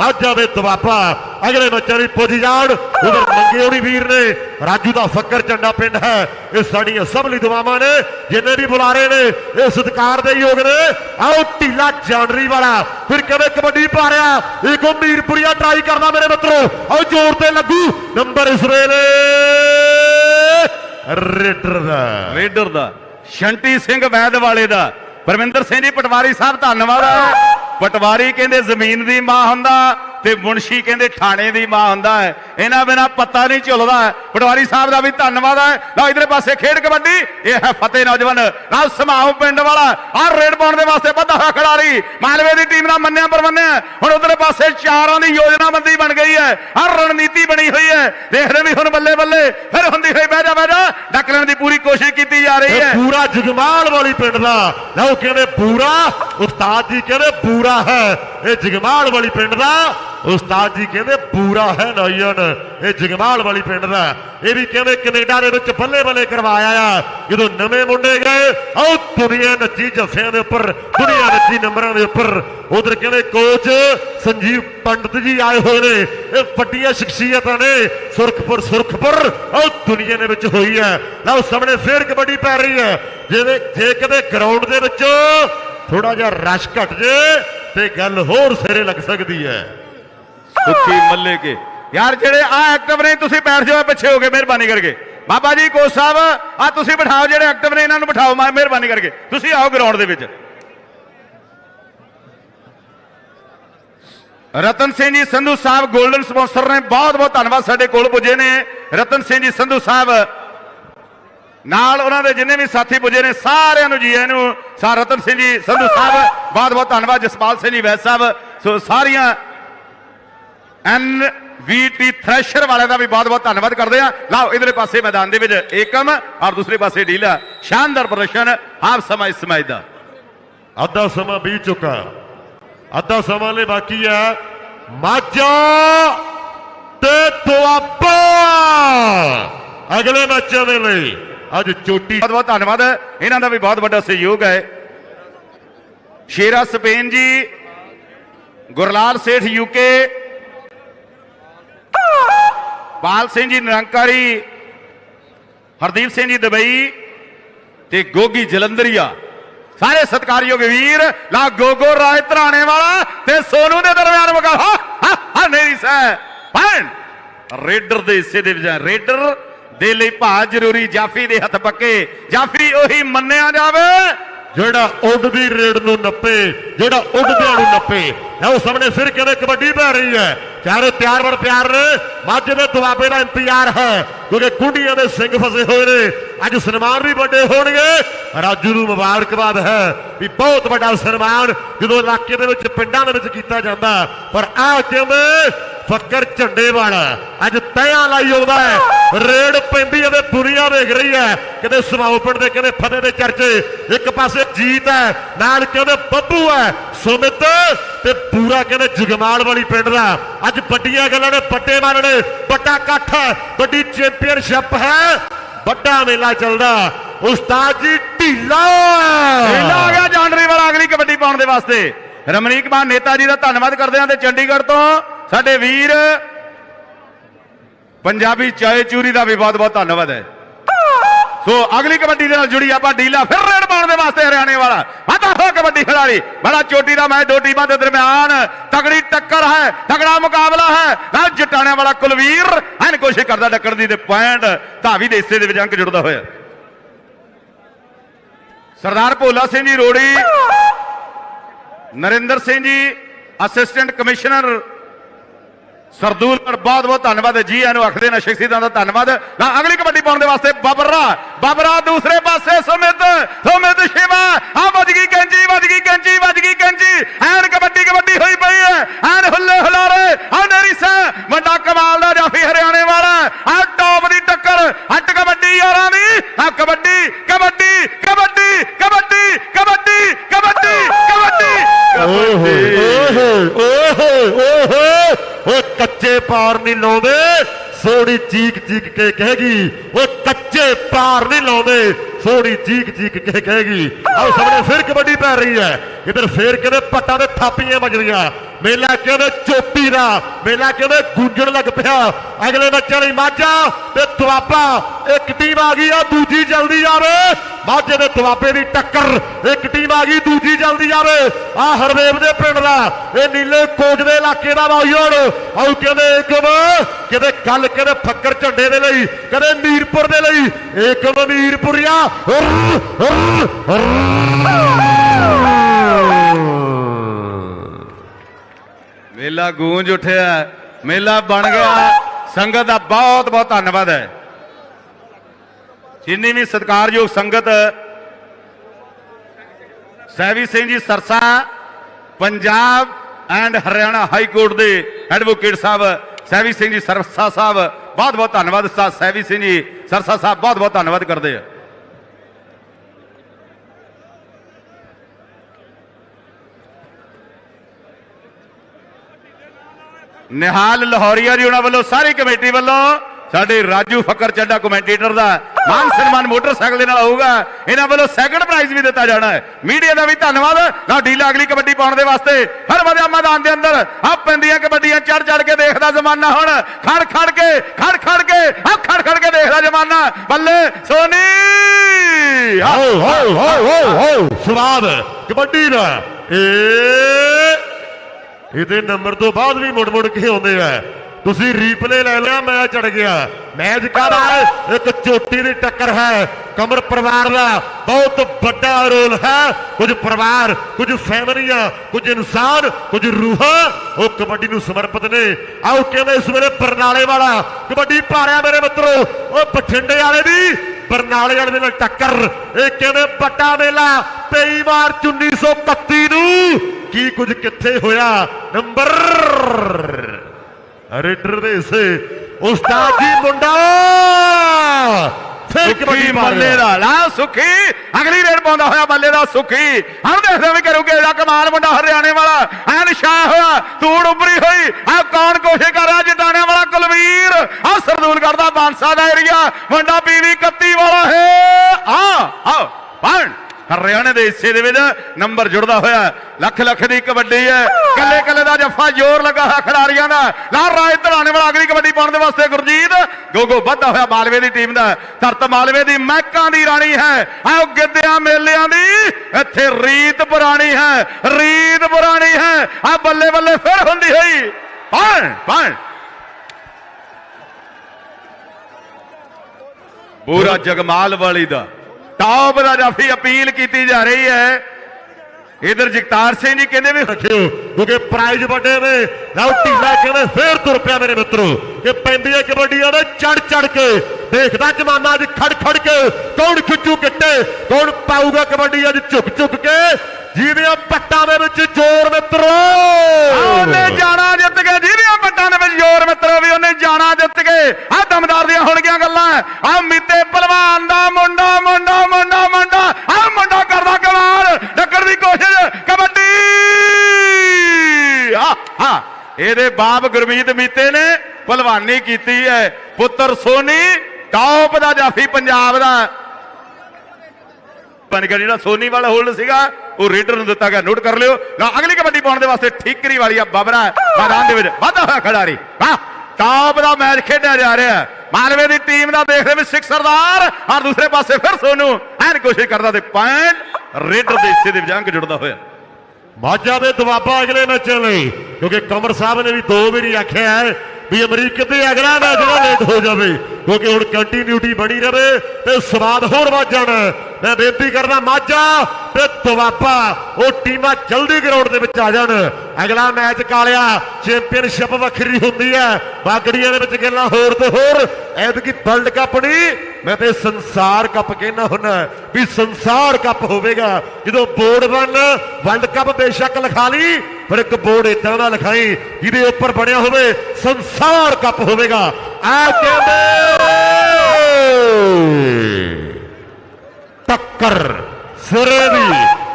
ਮਾਝਾ ਦੇ ਦੁਆਬਾ ਅਗਲੇ ਬੱਚੇ ਦੀ ਪੁੱਜ ਜਾਣ। ਉਧਰ ਮੰਗੇ ਹੋਣੀ ਵੀਰ ਨੇ। ਰਾਜੂ ਦਾ ਫੱਕਰ ਚੰਡਾ ਪਿੰਡ ਹੈ। ਇਹ ਸਾਡੀਆਂ ਸਭ ਲਈ ਦੁਆਵਾਂ ਨੇ। ਜਿੰਨੇ ਵੀ ਬੁਲਾਰੇ ਨੇ, ਇਹ ਸਤਿਕਾਰ ਦੇ ਯੋਗ ਨੇ। ਆਓ ਢੀਲਾ ਜਾਨਰੀ ਵਾਲਾ। ਫਿਰ ਕਦੇ ਕਬੱਡੀ ਪਾ ਰਿਹਾ ਇੱਕ ਮੀਰਪੁਰੀਆ ਟਰਾਈ ਕਰਦਾ ਮੇਰੇ ਮਿੱਤਰੋ। ਆਓ ਜ਼ੋਰ ਤੇ ਲੱਗੂ। ਨੰਬਰ ਇਸ ਰੇਡਰ ਦਾ। ਰੇਡਰ ਦਾ। ਸ਼ੰਟੀ ਸਿੰਘ ਵੈਦ ਵਾਲੇ ਦਾ। ਪਰਮਿੰਦਰ ਸਿੰਘ ਜੀ ਪਟਵਾਰੀ ਸਾਹਿਬ, ਧੰਨਵਾਦ। ਪਟਵਾਰੀ ਕਹਿੰਦੇ ਜ਼ਮੀਨ ਦੀ ਮਾਂ ਹੁੰਦਾ ਤੇ ਮੁਨਸ਼ੀ ਕਹਿੰਦੇ ਥਾਣੇ ਦੀ ਮਾਂ ਹੁੰਦਾ ਹੈ। ਇਹਨਾਂ ਬਿਨਾ ਪੱਤਾ ਨਹੀਂ ਝੁਲਦਾ ਪਟਵਾਰੀ ਸਾਹਿਬ ਦਾ ਵੀ ਧੰਨਵਾਦ ਹੈ। ਲਓ ਇਧਰੇ ਪਾਸੇ ਖੇਡ ਕਬੱਡੀ। ਇਹ ਹੈ ਫਤਿਹ ਨੌਜਵਾਨ। ਲਓ ਸਮਾਉ ਪਿੰਡ ਵਾਲਾ। ਆਹ ਰੇਡ ਪਾਉਣ ਦੇ ਵਾਸਤੇ ਵੱਧਾ ਹੋਇਆ ਖਿਡਾਰੀ। ਮਾਲਵੇ ਦੀ ਟੀਮ ਨਾਲ ਮੰਨਿਆ ਪਰਮੰਨਿਆ ਹੁਣ ਉਧਰੇ ਪਾਸੇ ਚਾਰਾਂ ਦੀ ਯੋਜਨਾਬੰਦੀ ਬਣ ਗਈ ਹੈ। ਆਹ ਰਣਨੀਤੀ ਬਣੀ ਹੋਈ ਹੈ। ਦੇਖਦੇ ਵੀ ਹੁਣ ਬੱਲੇ ਬੱਲੇ। ਫਿਰ ਹੁੰਦੀ ਹੋਈ ਬਹਿ ਜਾ ਬਹਿ ਜਾ। ਡੱਕਣ ਦੀ ਪੂਰੀ ਕੋਸ਼ਿਸ਼ ਕੀਤੀ ਜਾ ਰਹੀ ਹੈ। ਪੂਰਾ ਜਗਮਾਲ ਵਾਲੀ ਪਿੰਡ ਦਾ। ਲਓ ਕਹਿੰਦੇ ਪੂਰਾ। ਉਸਤਾਦ ਜੀ ਕਹਿੰਦੇ ਪੂਰਾ ਹੈ। ਇਹ ਜਗਮਾਲ ਵਾਲੀ ਪਿੰਡ ਦਾ। ਉਸਤਾਦ ਜੀ ਕਹਿੰਦੇ, ਪੂਰਾ ਹੈ ਨੌਜਵਾਨ। ਇਹ ਜਗਮਾਲ ਵਾਲੀ ਪਿੰਡ ਦਾ ਇਹ ਵੀ ਕਹਿੰਦੇ ਕੈਨੇਡਾ ਦੇ ਵਿੱਚ ਬੱਲੇ ਬੱਲੇ ਕਰਵਾਇਆ ਆ। ਜਦੋਂ ਨਵੇਂ ਮੁੰਡੇ ਗਏ ਆਹ ਦੁਨੀਆ ਨੱਚੀ ਜੱਫਿਆਂ ਦੇ ਉੱਪਰ, ਦੁਨੀਆ ਨੱਚੀ ਨੰਬਰਾਂ ਦੇ ਉੱਪਰ। ਉਧਰ ਕਹਿੰਦੇ, ਕੋਚ ਸੰਜੀਵ ਪੰਡਤ ਜੀ ਆਏ ਹੋਏ ਨੇ। ਇਹ ਵੱਡੀਆਂ ਸ਼ਖਸੀਅਤਾਂ ਨੇ। ਸੁਰਖਪੁਰ ਸੁਰਖਪੁਰ, ਉਹ ਦੁਨੀਆ ਦੇ ਵਿੱਚ ਹੋਈ ਹੈ। ਲਓ, ਸਾਹਮਣੇ ਫੇਰ ਕਬੱਡੀ ਪੈ ਰਹੀ ਹੈ। ਜਿਵੇਂ ਜੇ ਕਦੇ ਗਰਾਊਂਡ ਦੇ ਵਿੱਚ ਥੋੜਾ ਜਿਹਾ ਰਸ਼ ਘਟ ਜੇ, ਤੇ ਗੱਲ ਹੋਰ ਸਿਰੇ ਲੱਗ ਸਕਦੀ ਹੈ। ਸੁੱਖੀ ਮੱਲੇ ਕੇ। ਯਾਰ ਜਿਹੜੇ ਆ ਐਕਟਿਵ ਨੇ, ਤੁਸੀਂ ਬੈਠ ਜਾਓ ਪਿੱਛੇ ਹੋ ਕੇ ਮਿਹਰਬਾਨੀ ਕਰਕੇ। ਬਾਬਾ ਜੀ, ਕੋਚ ਸਾਹਿਬ, ਆ ਤੁਸੀਂ ਬਿਠਾਓ, ਜਿਹੜੇ ਐਕਟਿਵ ਨੇ, ਇਹਨਾਂ ਨੂੰ ਬਿਠਾਓ ਮਿਹਰਬਾਨੀ ਕਰਕੇ। ਤੁਸੀਂ ਆਓ ਗਰਾਊਂਡ ਦੇ ਵਿੱਚ। ਰਤਨ ਸਿੰਘ ਜੀ, ਸੰਧੂ ਸਾਹਿਬ 골ਡਨ ਸਪਾਂਸਰ ਨੇ, ਬਹੁਤ ਬਹੁਤ ਧੰਨਵਾਦ ਸਾਡੇ ਕੋਲ ਪੁੱਜੇ ਨੇ। ਰਤਨ ਸਿੰਘ ਜੀ, ਸੰਧੂ ਸਾਹਿਬ, ਨਾਲ ਉਹਨਾਂ ਦੇ ਜਿੰਨੇ ਵੀ ਸਾਥੀ ਪੁੱਜੇ ਨੇ, ਸਾਰਿਆਂ ਨੂੰ ਜੀ ਇਹਨੂੰ ਨੂੰ ਰਤਨ ਸਿੰਘ ਜੀ, ਸੰਧੂ ਸਾਹਿਬ, ਬਹੁਤ ਬਹੁਤ ਧੰਨਵਾਦ ਜਸਪਾਲ ਸਿੰਘ ਜੀ ਵੈਦ ਸਾਹਿਬ, ਸੋ ਸਾਰੀਆਂ ਐਨ ਵੀਟੀ ਥ੍ਰੈਸ਼ਰ ਵਾਲਿਆਂ ਦਾ ਵੀ ਬਹੁਤ ਬਹੁਤ ਧੰਨਵਾਦ ਕਰਦੇ ਆ ਲਓ ਇਧਰੇ ਪਾਸੇ ਮੈਦਾਨ ਦੇ ਵਿੱਚ ਏਕਮ ਔਰ ਦੂਸਰੇ ਪਾਸੇ ਢੀਲਾ ਸ਼ਾਨਦਾਰ ਪ੍ਰਦਰਸ਼ਨ ਹਾਫ ਸਮਾਂ ਇਸ ਸਮੇਂ ਦਾ। ਅੱਧਾ ਸਮਾਂ ਬੀਤ ਚੁੱਕਾ ਅੱਧਾ ਸਮਾਂ ਲਈ ਬਾਕੀ ਹੈ। ਮਾਝਾ ਤੇ ਦੁਆਬਾ! ਅਗਲੇ ਮੈਚਾਂ ਦੇ ਲਈ ਅੱਜ ਚੋਟੀ ਬਹੁਤ ਬਹੁਤ ਧੰਨਵਾਦ। ਇਹਨਾਂ ਦਾ ਵੀ ਬਹੁਤ ਵੱਡਾ ਸਹਿਯੋਗ ਹੈ। Shera Spain ji Gurlal Seth UK Pal Singh ji Nirankari, Hardeep Singh ji Dubai ਤੇ ਗੋਗੀ ਜਲੰਧਰੀਆ। ਸਾਰੇ ਸਤਿਕਾਰਯੋਗ ਵੀਰ, ਲਾ ਗੋਗੋ ਰਾਏ ਧਰਾਣੇ ਵਾਲਾ ਤੇ ਸੋਨੂ ਦੇ ਦਰਮਿਆਨ ਮੁਕਾ ਹਾ ਹਾ ਹਾ, ਨੇਰੀ ਸੈ ਰੇਡਰ ਦੇ ਹਿੱਸੇ ਦੇ ਵਿੱਚ ਰੇਡਰ ਦੇ ਲਈ ਭਾ ਜ਼ਰੂਰੀ, ਜਾਫੀ ਦੇ ਹੱਥ ਪੱਕੇ। ਜਾਫੀ ਉਹੀ ਮੰਨਿਆ ਜਾਵੇ, ਜਿਹੜਾ ਉੱਡਦੀ ਰੇਡ ਨੂੰ ਨੱਪੇ, ਜਿਹੜਾ ਉੱਡਦਿਆਂ ਨੂੰ ਨੱਪੇ। ਲਓ ਸਾਹਮਣੇ ਫਿਰ ਕਹਿੰਦੇ ਕਬੱਡੀ ਪੈ ਰਹੀ ਹੈ। ਚਾਰੇ ਤਿਆਰ ਬਰ ਪਿਆਰ ਨੇ ਮਾਝੇ ਦੇ ਦੁਆਬੇ ਦਾ ਇੰਤਜ਼ਾਰ ਹੈ। ਕਿਉਂਕਿ ਕੁੰਡੀਆਂ ਦੇ ਸਿੰਘ ਫਸੇ ਹੋਏ ਨੇ। ਅੱਜ ਸਨਮਾਨ ਵੀ ਵੱਡੇ ਹੋਣਗੇ। ਰਾਜੂ ਨੂੰ ਮੁਬਾਰਕਬਾਦ ਹੈ ਵੀ ਬਹੁਤ ਵੱਡਾ ਸਨਮਾਨ ਜਦੋਂ ਇਲਾਕੇ ਦੇ ਵਿੱਚ, ਪਿੰਡਾਂ ਦੇ ਵਿੱਚ ਕੀਤਾ ਜਾਂਦਾ। ਪਰ ਆਹ ਕਹਿੰਦੇ ਫੱਕਰ ਝੰਡੇ ਵਾਲਾ ਅੱਜ ਤਿਆਂ ਲਾਈ ਆਉਂਦਾ ਹੈ। ਰੇਡ ਪੈਂਦੀ ਹੈ ਤੇ ਦੁਨੀਆ ਵੇਖ ਰਹੀ ਹੈ। ਕਿਤੇ ਸਮਾਉ ਪਿੰਡ ਦੇ ਕਹਿੰਦੇ ਫਤਿਹ ਦੇ ਚਰਚੇ। ਇੱਕ ਪਾਸੇ ਜੀਤ ਹੈ, ਨਾਲ ਕਹਿੰਦੇ ਬੱਬੂ ਹੈ ਸੁਮਿਤ ਤੇ ਪੂਰਾ ਕਹਿੰਦੇ ਜਗਮਾਲ ਵਾਲੀ ਪਿੰਡ ਦਾ। ਅੱਜ ਵੱਡੀਆਂ ਗੱਲਾਂ ਨੇ, ਵੱਡੇ ਮਾਰਨੇ ਵੱਡਾ ਇਕੱਠ ਵੱਡੀ ਚੈਂਪੀਅਨਸ਼ਿਪ ਹੈ। ਵੱਡਾ ਮੇਲਾ ਚੱਲਦਾ, ਉਸਤਾਦ ਜੀ ਢੀਲਾ। ਢੀਲਾ ਆ ਗਿਆ ਜਾਨਰੀ ਵਾਲਾ, ਅਗਲੀ ਕਬੱਡੀ ਪਾਉਣ ਦੇ ਵਾਸਤੇ। ਰਮਨੀਕ ਮਾਨ, ਨੇਤਾ ਜੀ ਦਾ ਧੰਨਵਾਦ ਕਰਦੇ ਹਾਂ ਤੇ ਚੰਡੀਗੜ੍ਹ ਤੋਂ ਸਾਡੇ ਵੀਰ ਪੰਜਾਬੀ ਚਾਏ ਚੂਰੀ ਦਾ ਵੀ ਬਹੁਤ ਬਹੁਤ ਧੰਨਵਾਦ ਹੈ। ਸੋ ਅਗਲੀ ਕਬੱਡੀ ਦੇ ਨਾਲ ਜੁੜੀ ਆਪਾਂ ਢੀਲਾ ਫਿਰ ਰੇਡ ਪਾਉਣ ਦੇ ਵਾਸਤੇ ਹਰਿਆਣੇ ਵਾਲਾ। ਵਾਧਾ ਹੋ ਕਬੱਡੀ ਖਿਡਾਰੀ, ਬੜਾ ਚੋਟੀ ਦਾ ਮੈਚ ਦੋ ਟੀਮਾਂ ਦੇ ਦਰਮਿਆਨ। ਤਗੜੀ ਟੱਕਰ ਹੈ, ਤਗੜਾ ਮੁਕਾਬਲਾ ਹੈ। ਨਾਲ ਜਟਾਣਿਆਂ ਵਾਲਾ ਕੁਲਵੀਰ, ਐਨ ਕੋਸ਼ਿਸ਼ ਕਰਦਾ ਡੱਕਣ ਦੀ ਤੇ ਪੁਆਇੰਟ। ਧਾਵੀ ਦੇ ਹਿੱਸੇ ਦੇ ਵਿੱਚ ਅੰਕ ਜੁੜਦਾ ਹੋਇਆ। ਸਰਦਾਰ ਭੋਲਾ ਸਿੰਘ ਜੀ ਰੋੜੀ। Narendra Singh ji, assistant commissioner. ਸਰਦੂਲ ਬਹੁਤ ਬਹੁਤ ਧੰਨਵਾਦ। ਜੀ ਇਹਨੂੰ ਆਖਦੇ ਨੇ, ਸ਼ਖਸੀਅਤਾਂ ਦਾ ਧੰਨਵਾਦ। ਨਾ, ਅਗਲੀ ਕਬੱਡੀ ਪਾਉਣ ਦੇ ਵਾਸਤੇ ਬਬਰਾ। ਬਬਰਾ ਦੂਸਰੇ ਪਾਸੇ ਸੁਮਿਤ ਸੁਮਿਤ ਸ਼ਿਵਾ। ਆ ਗਈ ਕੈਂਚੀ, ਵੱਜ ਗਈ ਕੈਂਚੀ, ਵੱਜ ਗਈ ਕੈਂਚੀ ਐਨ ਕਬੱਡੀ ਕਬੱਡੀ ਹੋਈ ਪਈ ਹੈ ਐਨ ਹੁੱਲੇ ਹੁਲਾਰੇ ਆ ਨੇਰੀ ਸਾ ਵੱਡਾ ਕਮਾਲ ਦਾ ਜਾਫੀ ਹਰਿਆਣੇ ਵਾਲਾ ਆ ਟੌਪ ਦੀ ਟੱਕਰ ਹੱਟ ਕਬੱਡੀ ਯਾਰਾਂ ਦੀ ਆ ਕਬੱਡੀ ਕਬੱਡੀ ਕਬੱਡੀ ਕਬੱਡੀ ਕਬੱਡੀ ਕਬੱਡੀ ਕਬੱਡੀ ਓਏ ਹੋਏ ਓਏ ਹੋਏ ਓਏ ਹੋਏ ਓਏ ਓ ਕੱਚੇ ਪਾਰ ਨਹੀਂ ਲਾਉਂਦੇ। ਸੋੜੀ ਚੀਕ ਚੀਕ ਕੇ ਕਹੇਗੀ, ਉਹ ਕੱਚੇ ਪਾਰ ਨਹੀਂ ਲਾਉਂਦੇ। ਸੋੜੀ ਚੀਕ ਚੀਕ ਕੇ ਕਹੇਗੀ ਆਓ ਸਾਹਮਣੇ ਫਿਰ ਕਬੱਡੀ ਪੈ ਰਹੀ ਹੈ। ਇਧਰ ਫੇਰ ਕਿਤੇ ਪੱਟਾਂ ਦੇ ਥਾਪੀਆਂ ਵੱਜਦੀਆਂ ਮੇਲਾ ਕਹਿੰਦੇ ਚੋਟੀ ਦਾ? ਮੇਲਾ ਕਹਿੰਦੇ ਗੂੰਜਣ ਲੱਗ ਪਿਆ? ਅਗਲੇ ਬੱਚੇ ਲਈ ਮਾਝਾ ਤੇ ਦੁਆਬਾ, ਇੱਕ ਟੀਮ ਆ ਗਈ ਆ, ਦੂਜੀ ਜਲਦੀ ਜਾਵੇ। ਮਾਝੇ ਦੇ ਦੁਆਬੇ ਦੀ ਟੱਕਰ, ਇੱਕ ਟੀਮ ਆ ਗਈ, ਦੂਜੀ ਜਲਦੀ ਜਾਵੇ। ਆ ਹਰਦੇਵ ਦੇ ਪਿੰਡ ਦਾ, ਇਹ ਨੀਲੇ ਕੋਟ ਦੇ ਇਲਾਕੇ ਦਾ ਵਾਯੋੜ ਆਉ ਕਹਿੰਦੇ ਏਕਮ ਕਿਤੇ ਗੱਲ ਕਹਿੰਦੇ ਫੱਕਰ ਝੰਡੇ ਦੇ ਲਈ ਕਦੇ ਮੀਰਪੁਰ ਦੇ ਲਈ। ਏਕਮ ਮੀਰਪੁਰੀਆ ਮੇਲਾ ਗੂੰਜ ਉੱਠਿਆ। ਮੇਲਾ ਬਣ ਗਿਆ। ਸੰਗਤ ਦਾ ਬਹੁਤ ਬਹੁਤ ਧੰਨਵਾਦ ਹੈ। ਜਿੰਨੀ ਵੀ ਸਤਿਕਾਰਯੋਗ ਸੰਗਤ Sehvi Singh ji Sirsa, Punjab and Haryana high court ਦੇ ਐਡਵੋਕੇਟ ਸਾਹਿਬ ਸਹਿਵੀ ਸਿੰਘ ਜੀ ਸਰਸਾ ਸਾਹਿਬ, ਬਹੁਤ ਬਹੁਤ ਧੰਨਵਾਦ ਸਹਿਵੀ ਸਿੰਘ ਜੀ ਸਰਸਾ ਸਾਹਿਬ, ਬਹੁਤ ਬਹੁਤ ਧੰਨਵਾਦ ਕਰਦੇ ਆ। ਨਿਹਾਲ ਲਾਹੌਰੀਆ ਜੀ ਉਹਨਾਂ ਵੱਲੋਂ ਸਾਰੀ ਕਮੇਟੀ ਵੱਲੋਂ ਸਾਡੇ ਰਾਜੂ ਫਕਰ ਚੱਡਾ ਕਮੈਂਟੇਟਰ ਦਾ ਮਾਨ ਸਨਮਾਨ ਮੋਟਰਸਾਈਕਲ ਦੇ ਨਾਲ ਹੋਊਗਾ। ਇਹਨਾਂ ਵੱਲੋਂ ਸੈਕੰਡ ਪ੍ਰਾਈਜ਼ ਵੀ ਦਿੱਤਾ ਜਾਣਾ ਹੈ। ਮੀਡੀਆ ਦਾ ਵੀ ਧੰਨਵਾਦ। ਨਾ ਢੀਲਾ ਅਗਲੀ ਕਬੱਡੀ ਪਾਉਣ ਦੇ ਵਾਸਤੇ ਹਰ ਵਧਿਆ ਮੈਦਾਨ ਦੇ ਅੰਦਰ ਆ ਪੈਂਦੀਆਂ ਕਬੱਡੀਆਂ ਚੜ ਚੜ ਕੇ ਦੇਖਦਾ ਜ਼ਮਾਨਾ ਹੁਣ। ਖੜ ਖੜ ਕੇ ਖੜ ਖੜ ਕੇ ਆ ਖੜ ਖੜ ਕੇ ਦੇਖਦਾ ਜ਼ਮਾਨਾ। ਬੱਲੇ ਸੋਨੀ! ਆਹ, ਹੋ ਹੋ ਹੋ ਹੋ ਹੋ ਸਵਾਦ ਕਬੱਡੀ ਦਾ ਏ ਇਹਦੇ ਨੰਬਰ ਤੋਂ ਬਾਅਦ ਵੀ ਮੁੜ ਮੁੜ ਕੇ ਆਉਂਦੇ ਆ। ਤੁਸੀਂ ਰੀਪਲੇ ਲੈ ਲਿਆ ਮੈਚ ਚੜ ਗਿਆ। ਮੈਚ ਕਾਹਦਾ ਹੈ, ਇੱਕ ਚੋਟੀ ਦੀ ਟੱਕਰ ਹੈ। ਕਮਰ ਪਰਿਵਾਰ ਦਾ ਬਹੁਤ ਵੱਡਾ ਰੋਲ ਹੈ। ਕੁਝ ਪਰਿਵਾਰ, ਕੁਝ ਫੈਮਲੀਆਂ ਕੁਝ ਇਨਸਾਨ, ਕੁਝ ਰੂਹਾਂ। ਉਹ ਕਬੱਡੀ ਨੂੰ ਸਮਰਪਿਤ ਨੇ। ਆਓ ਕਹਿੰਦੇ ਇਸ ਵੇਲੇ ਬਰਨਾਲੇ ਵਾਲਾ ਕਬੱਡੀ ਭਾਰਿਆ ਮੇਰੇ ਮਿੱਤਰੋ, ਉਹ ਬਠਿੰਡੇ ਵਾਲੇ ਦੀ ਬਰਨਾਲੇ ਵਾਲੇ ਦੇ ਨਾਲ ਟੱਕਰ। ਇਹ ਕਿਵੇਂ ਵੱਡਾ ਮੇਲਾ? 23 ਮਾਰਚ 1931 ਨੂੰ ਕੀ ਕੁਝ ਕਿੱਥੇ ਹੋਇਆ? ਨੰਬਰ ਰੇਡਰ ਦੇ ਹਿੱਸੇ ਉਸਤਾਦ ਜੀ ਮੁੰਡਾ ਫਿਰ ਕਬੱਡੀ ਮੱਲੇ ਦਾ ਲਾ ਸੁਖੀ ਅਗਲੀ ਰੇਡ ਪਾਉਂਦਾ ਹੋਇਆ ਮੱਲੇ ਦਾ ਸੁਖੀ। ਹਣ ਦੇਖਦੇ ਵੀ ਕਰੂਗੇ ਇਹਦਾ ਕਮਾਲ ਮੁੰਡਾ ਹਰਿਆਣੇ ਵਾਲਾ ਐਨ ਸ਼ਾਹ ਹੋਇਆ ਤੂੜ ਉਪਰੀ ਹੋਈ। ਆ ਕੌਣ ਕੋਸ਼ਿਸ਼ ਕਰ ਰਿਹਾ ਜਟਾਣੇ ਵਾਲਾ ਕੁਲਵੀਰ? ਆ ਸਰਦੂਲ ਕਰਦਾ ਬਾਂਸਾ ਦਾ ਏਰੀਆ ਮੁੰਡਾ ਪੀਵੀ 31 ਵਾਲਾ ਹੈ। ਆ ਆ ਪਣ ਹਰਿਆਣੇ ਦੇ ਹਿੱਸੇ ਦੇ ਵਿੱਚ ਨੰਬਰ ਜੁੜਦਾ ਹੋਇਆ ਲੱਖ ਲੱਖ ਦੀ ਕਬੱਡੀ ਹੈ। ਕੱਲੇ ਕੱਲੇ ਦਾ ਜੱਫਾ ਜ਼ੋਰ ਲੱਗਾ ਹੋਇਆ ਖਿਡਾਰੀਆਂ ਦਾ। ਲਾ ਰਾਜ ਧਰਾਣੇ ਵਾਲਾ ਅਗਲੀ ਕਬੱਡੀ ਪਾਉਣ ਦੇ ਵਾਸਤੇ ਗੁਰਜੀਤ। ਗੋਗੋ ਵੱਧਾ ਹੋਇਆ ਮਾਲਵੇ ਦੀ ਟੀਮ ਦਾ। ਧਰਤ ਮਾਲਵੇ ਦੀ ਮਹਿਕਾਂ ਦੀ ਰਾਣੀ ਹੈ। ਆਓ ਗਿੱਧਿਆਂ ਮੇਲਿਆਂ ਦੀ ਇੱਥੇ ਰੀਤ ਪੁਰਾਣੀ ਹੈ। ਰੀਤ ਪੁਰਾਣੀ ਹੈ। ਆ ਬੱਲੇ ਬੱਲੇ ਫਿਰ ਹੁੰਦੀ ਹੋਈ। ਪਣ ਪਣ ਪੂਰਾ ਜਗਮਾਲ ਵਾਲੀ ਦਾ। ਟੌਪ ਜਾਫੀ ਅਪੀਲ ਕੀਤੀ ਜਾ ਰਹੀ ਹੈ। ਇਧਰ ਜਗਤਾਰ ਸਿੰਘ ਜੀ ਕਹਿੰਦੇ ਵੀ ਰੱਖਿਓ, ਕਿਉਂਕਿ ਪ੍ਰਾਈਜ਼ ਵੱਡੇ ਨੇ। ਲਓ ਢੀਲਾ ਕਹਿੰਦੇ ਫੇਰ ਤੁਰ ਪਿਆ ਮੇਰੇ ਮਿੱਤਰੋ, ਕਿ ਪੈਂਦੀ ਹੈ ਕਬੱਡੀ ਦੇ ਚੜ ਚੜ ਕੇ ਦੇਖਦਾ ਜਮਾਨਾ ਅੱਜ ਖੜ ਖੜ ਕੇ, ਕੌਣ ਖਿੱਚੂ ਕਿੱਟੇ ਕੌਣ ਪਾਊਗਾ ਕਬੱਡੀ ਅੱਜ ਝੁਕ ਝੁਕ ਕੇ ਜਿਹਦੀਆਂ ਪੱਟਾਂ ਦੇ ਵਿੱਚ ਜ਼ੋਰ ਮਿੱਤਰੋ। ਉਹਨੇ ਜਾਣਾ ਜਿੱਤ ਕੇ ਜਿਹਦੀਆਂ ਪੱਟਾਂ ਦੇ ਵਿੱਚ ਜ਼ੋਰ ਮਿੱਤਰੋ ਵੀ ਉਹਨੇ ਜਾਣਾ ਜਿੱਤ ਕੇ ਆ ਦਮਦਾਰ ਦੀਆਂ ਹੋਣਗੀਆਂ ਗੱਲਾਂ। ਆ ਮੀਤੇ ਪਹਿਲਵਾਨ ਦਾ ਮੁੰਡਾ ਮੁੰਡਾ ਮੁੰਡਾ ਮੁੰਡਾ। ਆ ਮੁੰਡਾ ਕਰਦਾ ਕਮਾਲ ਟੱਕਰ ਦੀ ਕੋਸ਼ਿਸ਼, ਕਬੱਡੀ! ਆ ਆ ਇਹਦੇ ਬਾਪ ਗੁਰਮੀਤ ਮੀਤੇ ਨੇ ਪਹਿਲਵਾਨੀ ਕੀਤੀ ਹੈ, ਪੁੱਤਰ ਸੋਨੀ। ਟੌਪ ਦਾ ਜਾਫੀ ਪੰਜਾਬ ਦਾ। ਬਣ ਗਿਆ ਜਿਹੜਾ ਸੋਨੀ ਵਾਲਾ ਹੋਲਡ ਸੀਗਾ, ਉਹ ਰੇਡਰ ਨੂੰ ਦਿੱਤਾ ਗਿਆ। ਨੋਟ ਕਰ ਲਿਓ। ਨਾ, ਅਗਲੀ ਕਬੱਡੀ ਪਾਉਣ ਦੇ ਵਾਸਤੇ ਠੀਕਰੀ ਵਾਲੀ ਆ ਬਬਰਾ ਮੈਦਾਨ ਦੇ ਵਿੱਚ। ਵਾਧਾ ਹੋਇਆ ਖਿਡਾਰੀ। ਹਾਂ ਟਾਪ ਦਾ ਮੈਚ ਖੇਡਿਆ ਜਾ ਰਿਹਾ ਮਾਲਵੇ ਦੀ ਟੀਮ ਦਾ ਦੇਖਦੇ ਵੀ ਸਿੱਖ ਸਰਦਾਰ, ਔਰ ਦੂਸਰੇ ਪਾਸੇ ਫਿਰ ਸੋਨੂ। ਐਨ ਕੋਸ਼ਿਸ਼ ਕਰਦਾ ਤੇ ਪੁਆਇੰਟ। ਰੇਡਰ ਦੇ ਹਿੱਸੇ ਦੇ ਵਿੱਚ ਅੰਕ ਜੁੜਦਾ ਹੋਇਆ। ਮਾਝਾ ਦੇ ਦਵਾਬਾ ਅਗਲੇ ਮੈਚਾਂ ਲਈ, ਕਿਉਂਕਿ ਕਮਰ ਸਾਹਿਬ ਨੇ ਵੀ ਦੋ ਵਾਰੀ ਆਖਿਆ ਹੈ ਵੀ ਅਮਰੀਕ ਤੇ ਅਗਲਾ ਮੈਚ ਨਾ ਲੇਟ ਹੋ ਜਾਵੇ। ਕਿਉਂਕਿ ਹੁਣ ਕੰਟੀਨਿਊਟੀ ਬਣੀ ਰਵੇ ਤੇ ਸਵਾਦ ਹੋਰ ਵੱਧ ਜਾਣਾ। ਮੈਂ ਬੇਨਤੀ ਕਰਦਾ ਮਾਝਾ ਤੇ ਦੁਆਬਾ, ਉਹ ਟੀਮਾਂ ਜਲਦੀ ਗਰਾਊਂਡ ਦੇ ਵਿੱਚ ਆ ਜਾਣ। ਅਗਲਾ ਮੈਚ ਕਾਲਿਆ ਚੈਂਪੀਅਨਸ਼ਿਪ ਵੱਖਰੀ ਹੁੰਦੀ ਹੈ। ਬਾਗੜੀਆਂ ਦੇ ਵਿੱਚ ਗੱਲਾਂ ਹੋਰ ਤੇ ਹੋਰ। ਐਤਕੀ ਵਰਲਡ ਕੱਪ ਨਹੀਂ ਮੈਂ ਤੇ ਸੰਸਾਰ ਕੱਪ ਕਹਿਣਾ ਹੁੰਦਾ ਵੀ ਸੰਸਾਰ ਕੱਪ ਹੋਵੇਗਾ। ਜਦੋਂ ਬੋਰਡ ਬਣ ਵਰਲਡ ਕੱਪ ਬੇਸ਼ੱਕ ਲਿਖਾ ਲਈ, ਪਰ ਇੱਕ ਬੋਰਡ ਇਦਾਂ ਦਾ ਲਿਖਾਈ, ਜਿਹਦੇ ਉੱਪਰ ਬਣਿਆ ਹੋਵੇ, ਸੰਸਾਰ ਕੱਪ ਹੋਵੇਗਾ। ਆ ਕਹਿੰਦੇ ਟੱਕਰ ਸਿਰੇ ਦੀ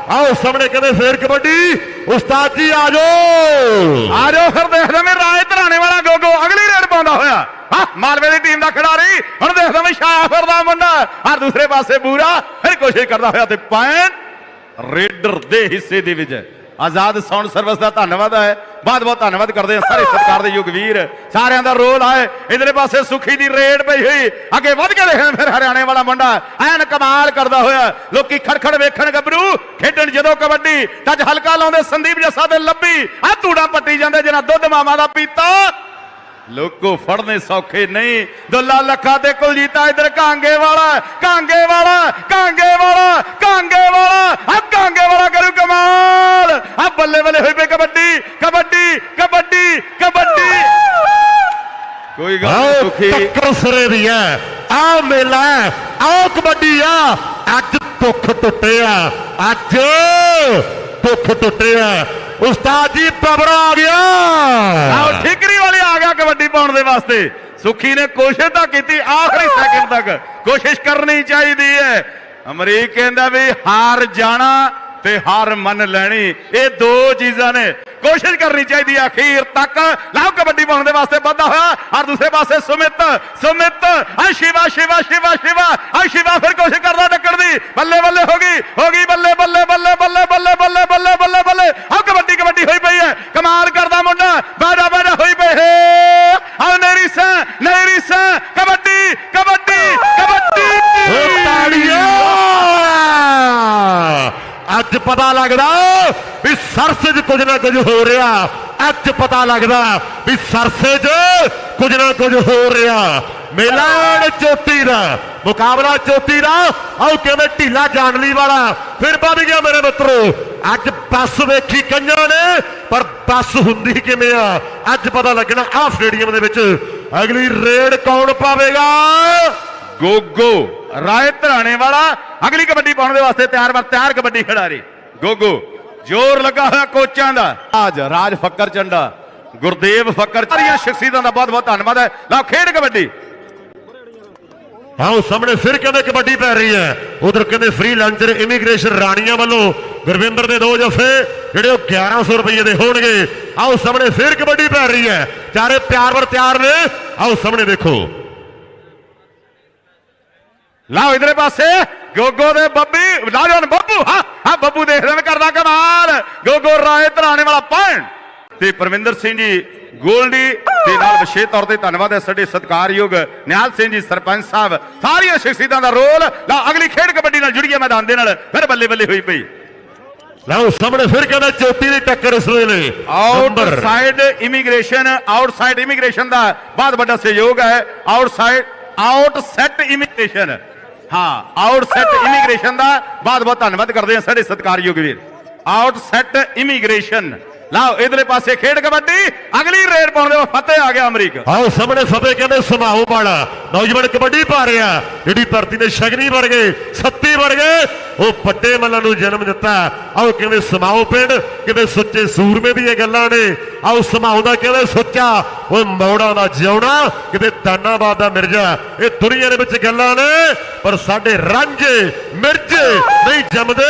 ਆਓ ਸਾਹਮਣੇ ਕਹਿੰਦੇ ਫੇਰ ਕਬੱਡੀ ਉਸਤਾਦ ਜੀ ਆ ਜਾਓ ਆ ਜਾਓ ਫਿਰ ਦੇਖਦੇ ਮੈਂ ਰਾਏ ਧਰਾਣੇ ਵਾਲਾ ਗੋਗੋ ਅਗਲੀ ਰੇਡ ਪਾਉਂਦਾ ਹੋਇਆ ਹਾਂ ਮਾਲਵੇ ਦੀ ਟੀਮ ਦਾ ਖਿਡਾਰੀ ਹੁਣ ਦੇਖਦਾ ਮੈਂ ਛਾਇਆ ਫਿਰਦਾ ਮੁੰਡਾ ਹਰ ਦੂਸਰੇ ਪਾਸੇ ਬੂਰਾ ਫਿਰ ਕੋਸ਼ਿਸ਼ ਕਰਦਾ ਹੋਇਆ ਤੇ ਪੁਆਇੰਟ ਰੇਡਰ ਦੇ ਹਿੱਸੇ ਦੇ ਵਿੱਚ ਆਜ਼ਾਦ ਸਾਊਂਡ ਸਰਵਿਸ ਦਾ ਧੰਨਵਾਦ ਹੈ। ਬਹੁਤ ਬਹੁਤ ਧੰਨਵਾਦ ਕਰਦੇ ਹਾਂ ਸਾਰੇ ਸਰਕਾਰ ਦੇ ਯੁਗਵੀਰ ਸਾਰਿਆਂ ਦਾ ਰੋਲ ਆਏ। ਇਧਰੇ ਪਾਸੇ ਸੁਖੀ ਦੀ ਰੇਡ ਪਈ ਹੋਈ। ਅੱਗੇ ਵੱਧ ਕੇ ਦੇਖਣ ਫਿਰ ਹਰਿਆਣੇ ਵਾਲਾ ਮੁੰਡਾ। ਐਨ ਕਮਾਲ ਕਰਦਾ ਹੋਇਆ। ਲੋਕੀ ਖੜਖੜ ਵੇਖਣ ਗੱਭਰੂ। ਖੇਡਣ ਜਦੋਂ ਕਬੱਡੀ, ਤਾਂ ਅੱਜ ਹਲਕਾ ਲਾਉਂਦੇ ਸੰਦੀਪ ਜੱਸਾ ਦੇ ਲੱਭੀ। ਆ ਧੂੜਾ ਪੱਟੀ ਜਾਂਦੇ ਜਿਹਨਾਂ ਦੁੱਧ ਮਾਮਾ ਦਾ ਪੀਤਾ। लोगो फड़ने सौखे नहीं। दुला लखा दे कुलजीता इधर कांगे वाला कांगे वाला कांगे वाला कांगे वाला अब कांगे वाला करू कमाल। अब बल्ले बल्ले हुई पे कबड्डी कबड्डी कबड्डी कबड्डी। कोई टक्कर सिरे दी आ मेला आ कबड्डी आ अज भुख टुटे आ अज ਦੁੱਖ ਟੁੱਟਿਆ ਉਸਤਾਦ ਜੀ ਪਬਰਾ ਆ ਗਿਆ। ਆਓ, ਠਿਕਰੀ ਵਾਲੇ ਆ ਗਿਆ ਕਬੱਡੀ ਪਾਉਣ ਦੇ ਵਾਸਤੇ। ਸੁਖੀ ਨੇ ਕੋਸ਼ਿਸ਼ ਤਾਂ ਕੀਤੀ, ਆਖਰੀ ਸੈਕਿੰਡ ਤੱਕ। ਕੋਸ਼ਿਸ਼ ਕਰਨੀ ਚਾਹੀਦੀ ਹੈ। ਅਮਰੀਕ ਕਹਿੰਦਾ ਵੀ ਹਾਰ ਜਾਣਾ ਤੇ ਹਾਰ ਮੰਨ ਲੈਣੀ। ਇਹ ਦੋ ਚੀਜ਼ਾਂ ਨੇ। ਕੋਸ਼ਿਸ਼ ਕਰਨੀ ਚਾਹੀਦੀ ਹੈ ਅਖੀਰ ਤੱਕ। ਲਾਓ ਕਬੱਡੀ ਪਾਉਣ ਦੇ ਵਾਸਤੇ ਵੱਧਾ ਹੋਇਆ। ਔਰ ਦੂਸਰੇ ਪਾਸੇ ਸੁਮਿਤ ਸੁਮਿਤ। ਆ ਸ਼ਿਵਾ ਸ਼ਿਵਾ ਸ਼ਿਵਾ ਸ਼ਿਵਾ। ਆ ਸ਼ਿਵਾ ਫਿਰ ਕੋਸ਼ਿਸ਼ ਕਰਦਾ ਟੱਕਰ ਦੀ। ਬੱਲੇ ਬੱਲੇ ਹੋ ਗਈ ਹੋ ਗਈ ਬੱਲੇ ਬੱਲੇ ਬੱਲੇ ਬੱਲੇ ਬੱਲੇ ਬੱਲੇ ਬੱਲੇ ਬੱਲੇ ਬੱਲੇ। ਆ ਕਬੱਡੀ ਕਬੱਡੀ ਹੋਈ ਪਈ ਹੈ। ਕਮਾਲ ਕਰਦਾ ਮੁੰਡਾ। ਬਾੜਾ ਬਾੜਾ ਹੋਈ ਪਈ ਹੈ। ਆ ਨੇਰੀ ਸਾ ਨੇਰੀ ਸਾ। ਕਬੱਡੀ ਕਬੱਡੀ ਕਬੱਡੀ। ਓ ਤਾੜੀਆਂ ਅੱਜ ਪਤਾ ਲੱਗਦਾ ਵੀ ਸਰਸੇ 'ਚ ਕੁਝ ਨਾ ਕੁਝ ਹੋ ਰਿਹਾ। ਅੱਜ ਪਤਾ ਲੱਗਦਾ ਵੀ ਸਰਸੇ 'ਚ ਕੁਝ ਨਾ ਕੁਝ ਹੋ ਰਿਹਾ। ਮੇਲਾਨ ਚੋਟੀ ਦਾ, ਮੁਕਾਬਲਾ ਚੋਟੀ ਦਾ। ਆਓ ਕਿਵੇਂ ਢੀਲਾ ਜਾਣਲੀ ਵਾਲਾ। ਫਿਰ ਵੱਧ ਗਿਆ ਮੇਰੇ ਮਿੱਤਰੋ। ਅੱਜ ਬੱਸ ਵੇਖੀ ਕੰਨਾਂ ਨੇ, ਪਰ ਬੱਸ ਹੁੰਦੀ ਕਿਵੇਂ ਆ? ਅੱਜ ਪਤਾ ਲੱਗਣਾ ਆ ਸਟੇਡੀਅਮ ਦੇ ਵਿੱਚ ਅਗਲੀ ਰੇਡ ਕੌਣ ਪਾਵੇਗਾ? ਗੋਗੋ। ਰਾਏ ਧਰਾਣੇ ਵਾਲਾ ਅਗਲੀ ਕਬੱਡੀ ਪਾਉਣ ਦੇ ਵਾਸਤੇ ਤਿਆਰ ਬਰ ਤਿਆਰ ਕਬੱਡੀ ਖਿਡਾਰੀ। ਗੋਗੋ ਜ਼ੋਰ ਲੱਗਾ ਹੋਇਆ ਕੋਚਾਂ ਦਾ। ਰਾਜ ਰਾਜ ਫੱਕਰ ਚੰਡਾ ਗੁਰਦੇਵ ਫੱਕਰ ਸਾਰੀਆਂ ਸ਼ਖਸੀਅਤਾਂ ਦਾ ਬਹੁਤ ਬਹੁਤ ਧੰਨਵਾਦ ਹੈ। ਲਓ ਖੇਡ ਕਬੱਡੀ। ਆਓ ਸਾਹਮਣੇ ਫਿਰ ਕਹਿੰਦੇ ਕਬੱਡੀ ਪੈ ਰਹੀ ਹੈ। ਉਧਰ ਕਹਿੰਦੇ ਫ੍ਰੀ ਲਾਂਚਰ ਇਮੀਗ੍ਰੇਸ਼ਨ ਰਾਣੀਆਂ ਵੱਲੋਂ ਗੁਰਵਿੰਦਰ ਦੇ ਦੋ ਜਫੇ ਜਿਹੜੇ ਉਹ 1100 ਰੁਪਏ ਦੇ ਹੋਣਗੇ। ਆਓ ਸਾਹਮਣੇ ਫਿਰ ਕਬੱਡੀ ਪੈ ਰਹੀ ਹੈ। ਚਾਰੇ ਪਿਆਰ ਵਰ ਤਿਆਰ ਨੇ। ਆਓ ਸਾਹਮਣੇ ਦੇਖੋ। ਲਓ ਇਧਰੇ ਪਾਸੇ। ਗੋਗੋ ਦੇ ਬੱਬੀ ਲਾਜਨ ਬੱਬੂ ਹਾਂ ਹਾਂ ਬੱਬੂ ਦੇਖਦੇ ਨੇ ਕਰਦਾ ਕਮਾਲ। ਗੋਗੋ ਰਾਏ ਧਰਾਣੇ ਵਾਲਾ ਪੁਆਇੰਟ ਤੇ ਪਰਮਿੰਦਰ ਸਿੰਘ ਜੀ ਗੋਲਡੀ ਤੇ ਨਾਲ ਵਿਸ਼ੇਸ਼ ਤੌਰ ਤੇ ਧੰਨਵਾਦ ਹੈ ਸਾਡੇ ਸਤਿਕਾਰਯੋਗ ਨਿਹਾਲ ਸਿੰਘ ਜੀ ਸਰਪੰਚ ਸਾਹਿਬ। ਸਾਰੀਆਂ ਸ਼ਖਸੀਅਤਾਂ ਦਾ ਰੋਲ। ਲਓ ਅਗਲੀ ਖੇਡ ਕਬੱਡੀ ਨਾਲ ਜੁੜੀ ਹੈ ਮੈਦਾਨ ਦੇ ਨਾਲ। ਫਿਰ ਬੱਲੇ ਬੱਲੇ ਹੋਈ ਪਈ। ਲਓ ਸਾਹਮਣੇ ਫਿਰ ਕਹਿੰਦੇ ਚੋਟੀ ਦੀ ਟੱਕਰ ਇਸ ਵੇਲੇ। ਆਊਟਸਾਈਡ ਇਮੀਗ੍ਰੇਸ਼ਨ ਆਊਟਸਾਈਡ ਇਮੀਗ੍ਰੇਸ਼ਨ ਦਾ ਬਹੁਤ ਵੱਡਾ ਸਹਿਯੋਗ ਹੈ। ਆਊਟਸਾਈਡ ਆਊਟਸੈਟ ਇਮੀਗ੍ਰੇਸ਼ਨ ਹਾਂ ਆਊਟਸੈਟ ਇਮੀਗ੍ਰੇਸ਼ਨ ਦਾ ਬਹੁਤ ਬਹੁਤ ਧੰਨਵਾਦ ਕਰਦੇ ਹਾਂ ਸਾਡੇ ਸਤਿਕਾਰਯੋਗ ਵੀਰ। ਆਊਟਸੈਟ ਇਮੀਗ੍ਰੇਸ਼ਨ ਲਓ ਇਧਰਲੇ ਪਾਸੇ ਖੇਡ ਕਬੱਡੀ। ਅਗਲੀ ਰੇਡ ਪਾਉਣ ਦੇ ਫਤਿਹ ਆ ਗਿਆ ਅਮਰੀਕ। ਆਓ ਸਾਹਮਣੇ ਫਤਿਹ ਕਹਿੰਦੇ ਸਮਾਓ ਵਾਲਾ ਨੌਜਵਾਨ ਕਬੱਡੀ ਪਾ ਰਿਹਾ। ਜਿਹੜੀ ਧਰਤੀ ਨੇ ਸ਼ਗਨੀ ਵਰਗੇ ਸੱਤੀ ਵਰਗੇ ਉਹ ਵੱਡੇ ਮੱਲਾਂ ਨੂੰ ਜਨਮ ਦਿੱਤਾ। ਆਓ ਕਿਵੇਂ ਸਮਾਓ ਪਿੰਡ, ਕਿਵੇਂ ਸੁੱਚੇ ਸੂਰਮੇ ਦੀਆਂ ਗੱਲਾਂ ਨੇ। ਆਓ ਸਮਾਓ ਦਾ ਕਹਿੰਦੇ ਸੁੱਚਾ, ਉਹ ਮੌੜਾ ਦਾ ਜਿਉਣਾ, ਕਿਤੇ ਦਾਨਾਬਾਦ ਦਾ ਮਿਰਜ਼ਾ। ਇਹ ਦੁਨੀਆ ਦੇ ਵਿੱਚ ਗੱਲਾਂ ਨੇ, ਪਰ ਸਾਡੇ ਰਾਂਝੇ ਮਿਰਜ਼ੇ ਨਹੀਂ ਜੰਮਦੇ।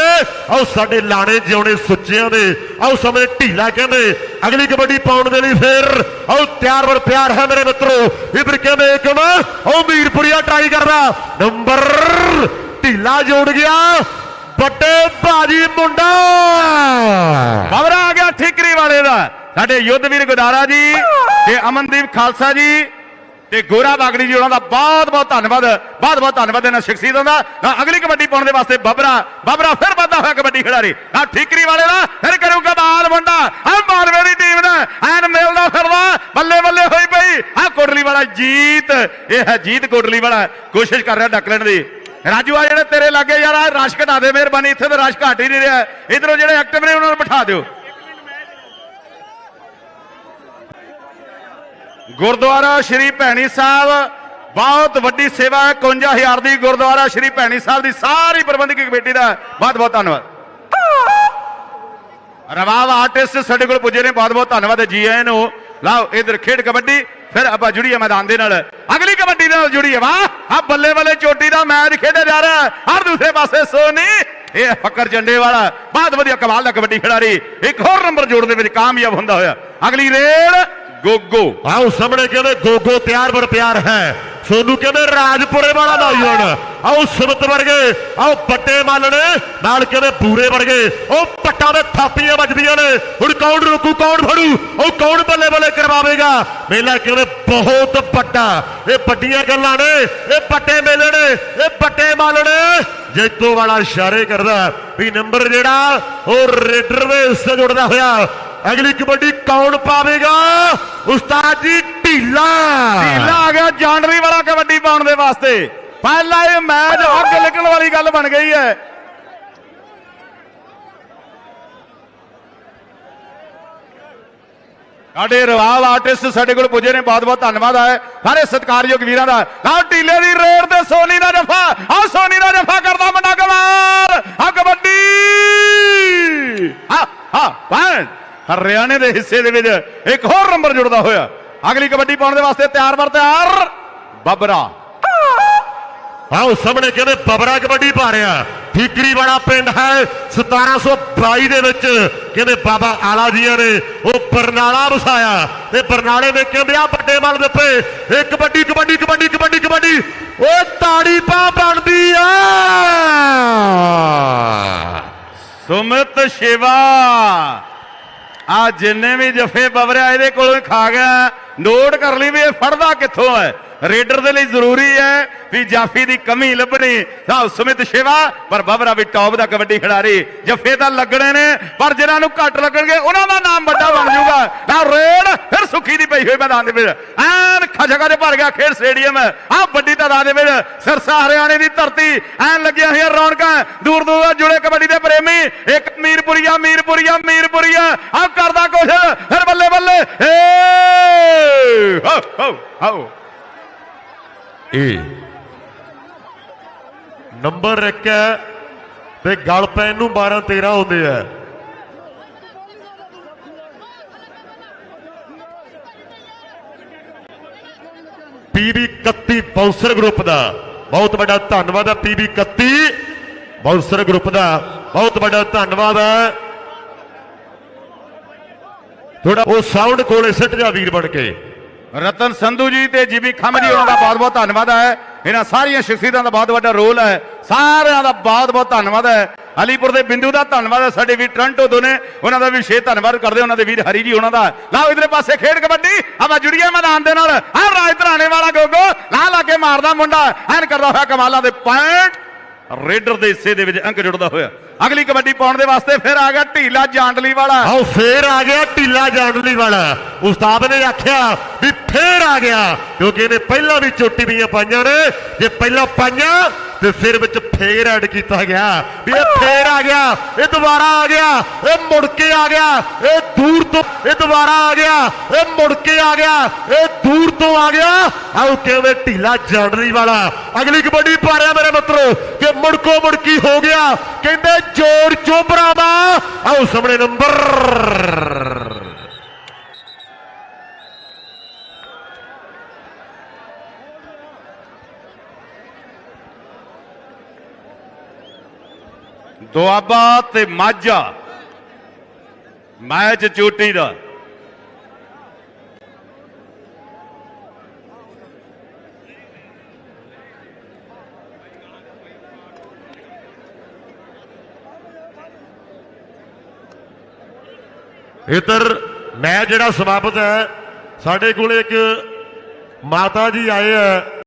ਆਓ ਸਾਡੇ ਲਾਣੇ ਜਿਉਣੇ ਸੁੱਚਿਆਂ ਦੇ। ਆਓ ਸਾਹਮਣੇ ਢੀਲਾ ਕਹਿੰਦੇ, ਅਗਲੀ ਕਬੱਡੀ ਪਾਉਣ ਦੇ ਲਈ ਫੇਰ, ਆਓ ਤਿਆਰ ਵਰ ਪਿਆਰ ਹੈ ਮੇਰੇ ਮਿੱਤਰੋ। ਇਧਰ ਕਹਿੰਦੇ ਇੱਕਮ ਆਓ ਮੀਰਪੁਰੀਆ ਟਰਾਈ ਕਰਦਾ। ਨੰਬਰ ਢੀਲਾ ਜੋੜ ਗਿਆ। ਵੱਡੇ ਬਾਜੀ ਮੁੰਡਾ। ਖਬਰ ਆ ਗਿਆ ਠਿਕਰੀ ਵਾਲੇ ਦਾ। ਸਾਡੇ ਯੁੱਧਵੀਰ ਗੁਦਾਰਾ ਜੀ ਤੇ ਅਮਨਦੀਪ ਖਾਲਸਾ ਜੀ। ਤੇ ਗੋਰਾ ਬਾਗੜੀ ਜੀ, ਉਹਨਾਂ ਦਾ ਬਹੁਤ ਬਹੁਤ ਧੰਨਵਾਦ। ਬਹੁਤ ਬਹੁਤ ਧੰਨਵਾਦ ਇਹਨਾਂ ਸ਼ਖਸੀਅਤਾਂ ਦਾ। ਅਗਲੀ ਕਬੱਡੀ ਪਾਉਣ ਦੇ ਵਾਸਤੇ ਬਬਰਾ ਬਬਰਾ ਫਿਰ ਵੱਧਾ ਹੋਇਆ ਕਬੱਡੀ ਖਿਡਾਰੀ। ਆ ਠੀਕਰੀ ਵਾਲੇ ਦਾ, ਫਿਰ ਕਰੂਗਾ ਬਾਲ ਮੁੰਡਾ। ਆ ਮਾਲਵੇ ਦੀ ਟੀਮ ਦਾ, ਐਨ ਮਿਲਦਾ ਫਿਰਦਾ, ਬੱਲੇ ਬੱਲੇ ਹੋਈ ਪਈ। ਆ ਕੋਟਲੀ ਵਾਲਾ ਜੀਤ, ਇਹ ਹੈ ਜੀਤ ਕੋਟਲੀ ਵਾਲਾ। ਕੋਸ਼ਿਸ਼ ਕਰ ਰਿਹਾ ਡੱਕ ਲੈਣ ਦੀ। ਰਾਜੂ ਆ ਜਿਹੜੇ ਤੇਰੇ ਲਾਗੇ ਯਾਰ ਆ ਰਸ਼ ਘਟਾ ਦੇ, ਮਿਹਰਬਾਨੀ, ਇੱਥੇ ਤਾਂ ਰਸ਼ ਘਟ ਹੀ ਨਹੀਂ ਰਿਹਾ। ਇਧਰੋਂ ਜਿਹੜੇ ਐਕਟਿਵ ਨੇ, ਉਹਨਾਂ ਨੂੰ ਬਿਠਾ ਦਿਓ। ਗੁਰਦੁਆਰਾ ਸ਼੍ਰੀ ਭੈਣੀ ਸਾਹਿਬ, ਬਹੁਤ ਵੱਡੀ ਸੇਵਾ ਹੈ 51000 ਦੀ ਗੁਰਦੁਆਰਾ ਸ਼੍ਰੀ ਭੈਣੀ ਸਾਹਿਬ ਦੀ ਸਾਰੀ ਪ੍ਰਬੰਧਕੀ ਕਮੇਟੀ ਦਾ ਬਹੁਤ ਬਹੁਤ ਧੰਨਵਾਦ। ਰਵਾਬ ਆਰਟਿਸਟ ਸਾਡੇ ਕੋਲ ਪੁੱਜੇ ਨੇ, ਬਹੁਤ ਬਹੁਤ ਧੰਨਵਾਦ ਜੀ ਆਇਆਂ ਨੂੰ। ਲਾਓ, ਇਧਰ ਖੇਡ ਕਬੱਡੀ, ਫਿਰ ਆਪਾਂ ਜੁੜੀਏ ਮੈਦਾਨ ਦੇ ਨਾਲ। ਅਗਲੀ ਕਬੱਡੀ ਨਾਲ ਜੁੜੀਏ, ਵਾਹ! ਆ ਬੱਲੇ ਬੱਲੇ ਚੋਟੀ ਦਾ ਮੈਚ ਖੇਡਿਆ ਜਾ ਰਿਹਾ ਹਰ ਦੂਸਰੇ ਪਾਸੇ ਸੋਨੀ, ਇਹ ਫੱਕਰ ਜੰਡੇ ਵਾਲਾ ਬਹੁਤ ਵਧੀਆ ਕਮਾਲ ਦਾ ਕਬੱਡੀ ਖਿਡਾਰੀ। ਇੱਕ ਹੋਰ ਨੰਬਰ ਜੋੜ ਦੇ ਵਿੱਚ ਕਾਮਯਾਬ ਹੁੰਦਾ ਹੋਇਆ। ਅਗਲੀ ਰੇਡ ਗੋਗੋ। ਆਓ ਸਾਹਮਣੇ ਕਹਿੰਦੇ ਗੋਗੋ ਤਿਆਰ ਬਰ ਪਿਆਰ ਹੈ। ਸੋਨੂੰ ਕਹਿੰਦੇ ਰਾਜਪੁਰੇ ਵਾਲਾ ਨੌਜਵਾਨ ਆਓ ਸੁਮਤ ਵਰਗੇ ਆਓ ਪੱਟੇ ਮਾਲਣੇ, ਨਾਲ ਕਹਿੰਦੇ ਪੂਰੇ ਵਰਗੇ ਉਹ ਪੱਟਾਂ ਦੇ ਥਾਪੀਆਂ ਵੱਜਦੀਆਂ ਨੇ। ਹੁਣ ਕੌਣ ਰੋਕੂ, ਕੌਣ ਫੜੂ? ਉਹ ਕੌਣ ਬੱਲੇ ਬੱਲੇ ਕਰਵਾਵੇਗਾ? ਮੇਲਾ ਕਹਿੰਦੇ ਬਹੁਤ ਵੱਡਾ। ਇਹ ਵੱਡੀਆਂ ਗੱਲਾਂ ਨੇ, ਇਹ ਪੱਟੇ ਮੇਲੇ ਨੇ ਇਹ ਪੱਟੇ ਮਾਲਣੇ। ਜੈਤੋ ਵਾਲਾ ਇਸ਼ਾਰੇ ਕਰਦਾ ਵੀ ਨੰਬਰ ਜਿਹੜਾ, ਉਹ ਰੇਡਰ ਵੇਸ ਤੇ ਜੁੜਦਾ ਹੋਇਆ। ਅਗਲੀ ਕਬੱਡੀ ਕੌਣ ਪਾਵੇਗਾ? ਉਸਤਾਦ ਜੀ ਢੀਲਾ। ਢੀਲਾ ਆ ਗਿਆ, ਜਾਨਵਰੀ ਵਾਲਾ ਕਬੱਡੀ ਪਾਉਣ ਦੇ ਵਾਸਤੇ। ਪਹਿਲਾ ਇਹ ਮੈਚ ਅੱਗ ਲੱਗਣ ਵਾਲੀ ਗੱਲ ਬਣ ਗਈ ਹੈ। ਸਾਡੇ ਰਵਾਬ ਆਰਟਿਸਟ ਸਾਡੇ ਕੋਲ ਪੁੱਜੇ ਨੇ, ਬਹੁਤ ਬਹੁਤ ਧੰਨਵਾਦ ਹੈ ਸਾਰੇ ਸਤਿਕਾਰਯੋਗ ਵੀਰਾਂ ਦਾ। ਆਹ ਟੀਲੇ ਦੀ ਰੇਡ ਤੇ ਸੋਨੀ ਦਾ ਜਫਾ। ਆਹ ਸੋਨੀ ਦਾ ਜਫਾ ਕਰਦਾ ਮੁੰਡਾ ਕਮਾਲ ਆ ਕਬੱਡੀ। ਹਾਂ ਹਾਂ ਪੰਜ ਹਰਿਆਣੇ ਦੇ ਹਿੱਸੇ ਦੇ ਵਿੱਚ ਇੱਕ ਹੋਰ ਨੰਬਰ ਜੁੜਦਾ ਹੋਇਆ। ਅਗਲੀ ਕਬੱਡੀ ਪਾਉਣ ਦੇ ਵਾਸਤੇ ਤਿਆਰ ਬਰ ਤਿਆਰ। ਬੱਬਰਾ। ਆਓ ਸਾਹਮਣੇ ਕਹਿੰਦੇ ਬਬਰਾ ਕਬੱਡੀ ਪਾ ਰਿਹਾ। ਠੀਕਰੀ ਵਾਲਾ ਪਿੰਡ ਹੈ 1722 ਦੇ ਵਿੱਚ। ਕਹਿੰਦੇ ਬਾਬਾ ਆਲਾ ਜੀਆਂ ਨੇ ਉਹ ਬਰਨਾਲਾ ਵਸਾਇਆ। ਤੇ ਬਰਨਾਲੇ ਦੇ ਕਹਿੰਦੇ ਆ ਵੱਡੇ ਮਲ ਦੇ ਪੇ ਇਹ ਕਬੱਡੀ ਕਬੱਡੀ ਕਬੱਡੀ ਕਬੱਡੀ ਕਬੱਡੀ। ਓਏ ਤਾੜੀ ਪਾ ਬਣਦੀ ਆ। ਸੁਮਿਤ ਸ਼ਿਵਾ। ਆ ਜਿੰਨੇ ਵੀ ਜਫੇ ਬਵਰਿਆ ਇਹਦੇ ਕੋਲੋਂ ਖਾ ਗਿਆ। ਨੋਟ ਕਰ ਲਈ ਵੀ ਇਹ ਫੜਦਾ ਕਿੱਥੋਂ ਹੈ? ਰੇਡਰ ਦੇ ਲਈ ਜ਼ਰੂਰੀ ਹੈ ਵੀ ਜਾਫੀ ਦੀ ਕਮੀ ਲੱਭਣੀ। ਤਾਂ ਸੁਮਿਤ ਸ਼ਿਵਾ, ਪਰ ਬਵਰਾ ਵੀ ਟੌਪ ਦਾ ਕਬੱਡੀ ਖਿਡਾਰੀ। ਜਫੇ ਤਾਂ ਲੱਗਣੇ ਨੇ, ਪਰ ਜਿਨ੍ਹਾਂ ਨੂੰ ਘੱਟ ਲੱਗਣਗੇ, ਉਹਨਾਂ ਦਾ ਨਾਮ ਵੱਡਾ ਬਣ ਜਾਊਗਾ। ਨਾ ਰੇਡ, ਫਿਰ ਸੁੱਖੀ ਦੀ ਪਈ ਹੋਈ ਮੈਦਾਨ ਦੇ ਵਿੱਚ। ਐਨ ਖਜਗਾ ਦੇ ਭਰ ਗਿਆ ਖੇਡ ਸਟੇਡੀਅਮ। ਆ ਵੱਡੀ ਤਾਦਾਦ ਦੇ ਵਿੱਚ ਸਿਰਸਾ ਹਰਿਆਣੇ ਦੀ ਧਰਤੀ। ਐਨ ਲੱਗੀਆਂ ਹੋਈਆਂ ਰੌਣਕਾਂ। ਦੂਰ ਦੂਰ ਤੋਂ ਜੁੜੇ ਕਬੱਡੀ ਦੇ ਪ੍ਰੇਮੀ। ਇੱਕ ਮੀਰਪੁਰੀਆ ਮੀਰਪੁਰੀਆ ਮੀਰਪੁਰੀਆ। ਆ ਕਰਦਾ ਕੁਛ। ਫਿਰ ਬੱਲੇ ਬੱਲੇ। ਏ ਹੋ ਹੋ ਹੋ। ਇਹ ਨੰਬਰ 1 ਹੈ ਤੇ ਗਲ ਪੈਣ ਨੂੰ 12 13 ਹੁੰਦੇ ਆ। ਪੀਬੀ 31 ਬਾਉਂਸਰ ਗਰੁੱਪ ਦਾ। ਬਹੁਤ ਵੱਡਾ ਧੰਨਵਾਦ ਹੈ ਪੀਬੀ 31 ਬਾਉਂਸਰ ਗਰੁੱਪ ਦਾ। ਬਹੁਤ ਵੱਡਾ ਧੰਨਵਾਦ ਹੈ ਥੋੜਾ ਉਹ ਸਾਊਂਡ ਕੋਲੇ ਸਿੱਟ ਜਾ ਵੀਰ ਬਣ ਕੇ। ਰਤਨ ਸੰਧੂ ਜੀ ਤੇ ਜੀਬੀ ਖੰਮ ਜੀ, ਉਹਨਾਂ ਦਾ ਬਹੁਤ ਬਹੁਤ ਧੰਨਵਾਦ ਹੈ। ਇਹਨਾਂ ਸਾਰੀਆਂ ਸ਼ਖਸੀਅਤਾਂ ਦਾ ਬਹੁਤ ਵੱਡਾ ਰੋਲ ਹੈ। ਸਾਰਿਆਂ ਦਾ ਬਹੁਤ ਬਹੁਤ ਧੰਨਵਾਦ ਹੈ। ਅਲੀਪੁਰ ਦੇ ਬਿੰਦੂ ਦਾ ਧੰਨਵਾਦ ਹੈ। ਸਾਡੇ ਵੀ ਟ੍ਰਾਂਟੋ ਤੋਂ ਨੇ ਉਹਨਾਂ ਦਾ ਵੀ ਵਿਸ਼ੇਸ਼ ਧੰਨਵਾਦ ਕਰਦੇ ਉਹਨਾਂ ਦੇ ਵੀਰ ਹਰੀ ਜੀ, ਉਹਨਾਂ ਦਾ। ਲਾਓ ਇਧਰੇ ਪਾਸੇ ਖੇਡ ਕਬੱਡੀ। ਆਪਾਂ ਜੁੜੀਏ ਮੈਦਾਨ ਦੇ ਨਾਲ। ਆ ਰਾਜ ਧਰਾਣੇ ਵਾਲਾ ਗੋਗੋ। ਲਾ ਲਾ ਕੇ ਮਾਰਦਾ ਮੁੰਡਾ। ਐਨ ਕਰਦਾ ਹੋਇਆ ਕਮਾਲਾਂ ਦੇ ਪੁਆਇੰਟ। ਰੇਡਰ ਦੇ ਹਿੱਸੇ ਦੇ ਵਿੱਚ ਅੰਕ ਜੁੜਦਾ ਹੋਇਆ। ਅਗਲੀ ਕਬੱਡੀ ਪਾਉਣ ਦੇ ਵਾਸਤੇ ਫਿਰ ਆ ਗਿਆ ਢੀਲਾ ਜਾਂਡਲੀ ਵਾਲਾ। ਆਓ ਫੇਰ ਆ ਗਿਆ ਢੀਲਾ ਜਾਂਡਲੀ ਵਾਲਾ। ਉਸਤਾਦ ਨੇ ਆਖਿਆ ਵੀ ਫੇਰ ਆ ਗਿਆ, ਕਿਉਂਕਿ ਇਹਨੇ ਪਹਿਲਾਂ ਵੀ ਚੋਟੀ ਵੀਆਂ ਪਾਈਆਂ ਨੇ। ਜੇ ਪਹਿਲਾਂ ਪਾਈਆਂ ਤੇ ਫਿਰ ਵਿੱਚ ਫੇਰ ਐਡ ਕੀਤਾ ਗਿਆ। ਵੀ ਇਹ ਫੇਰ ਆ ਗਿਆ, ਇਹ ਦੁਬਾਰਾ ਆ ਗਿਆ, ਇਹ ਮੁੜ ਕੇ ਆ ਗਿਆ, ਇਹ ਦੂਰ ਤੋਂ, ਇਹ ਦੁਬਾਰਾ ਆ ਗਿਆ, ਇਹ ਮੁੜ ਕੇ ਆ ਗਿਆ, ਇਹ ਦੂਰ ਤੋਂ ਆ ਗਿਆ। ਆਓ ਕਿਵੇਂ ਢੀਲਾ ਜਾਂਡਲੀ ਵਾਲਾ। ਅਗਲੀ ਕਬੱਡੀ ਪਾ ਰਿਹਾ ਮੇਰੇ ਮਿੱਤਰੋ, ਕਿ ਮੁੜਕੋ ਮੁੜਕੀ ਹੋ ਗਿਆ। ਕਹਿੰਦੇ ਜੋਰ ਚੋਬਰਾ ਦਾ ਆਓ ਸਾਹਮਣੇ ਨੰਬਰ ਦੁਆਬਾ ਤੇ ਮਾਝਾ। ਮੈਚ ਚੋਟੀ ਦਾ। ਇਧਰ ਮੈਂ ਜਿਹੜਾ ਸਮਾਪਤ ਹੈ, ਸਾਡੇ ਕੋਲ ਇੱਕ ਮਾਤਾ ਜੀ ਆਏ ਹੈ।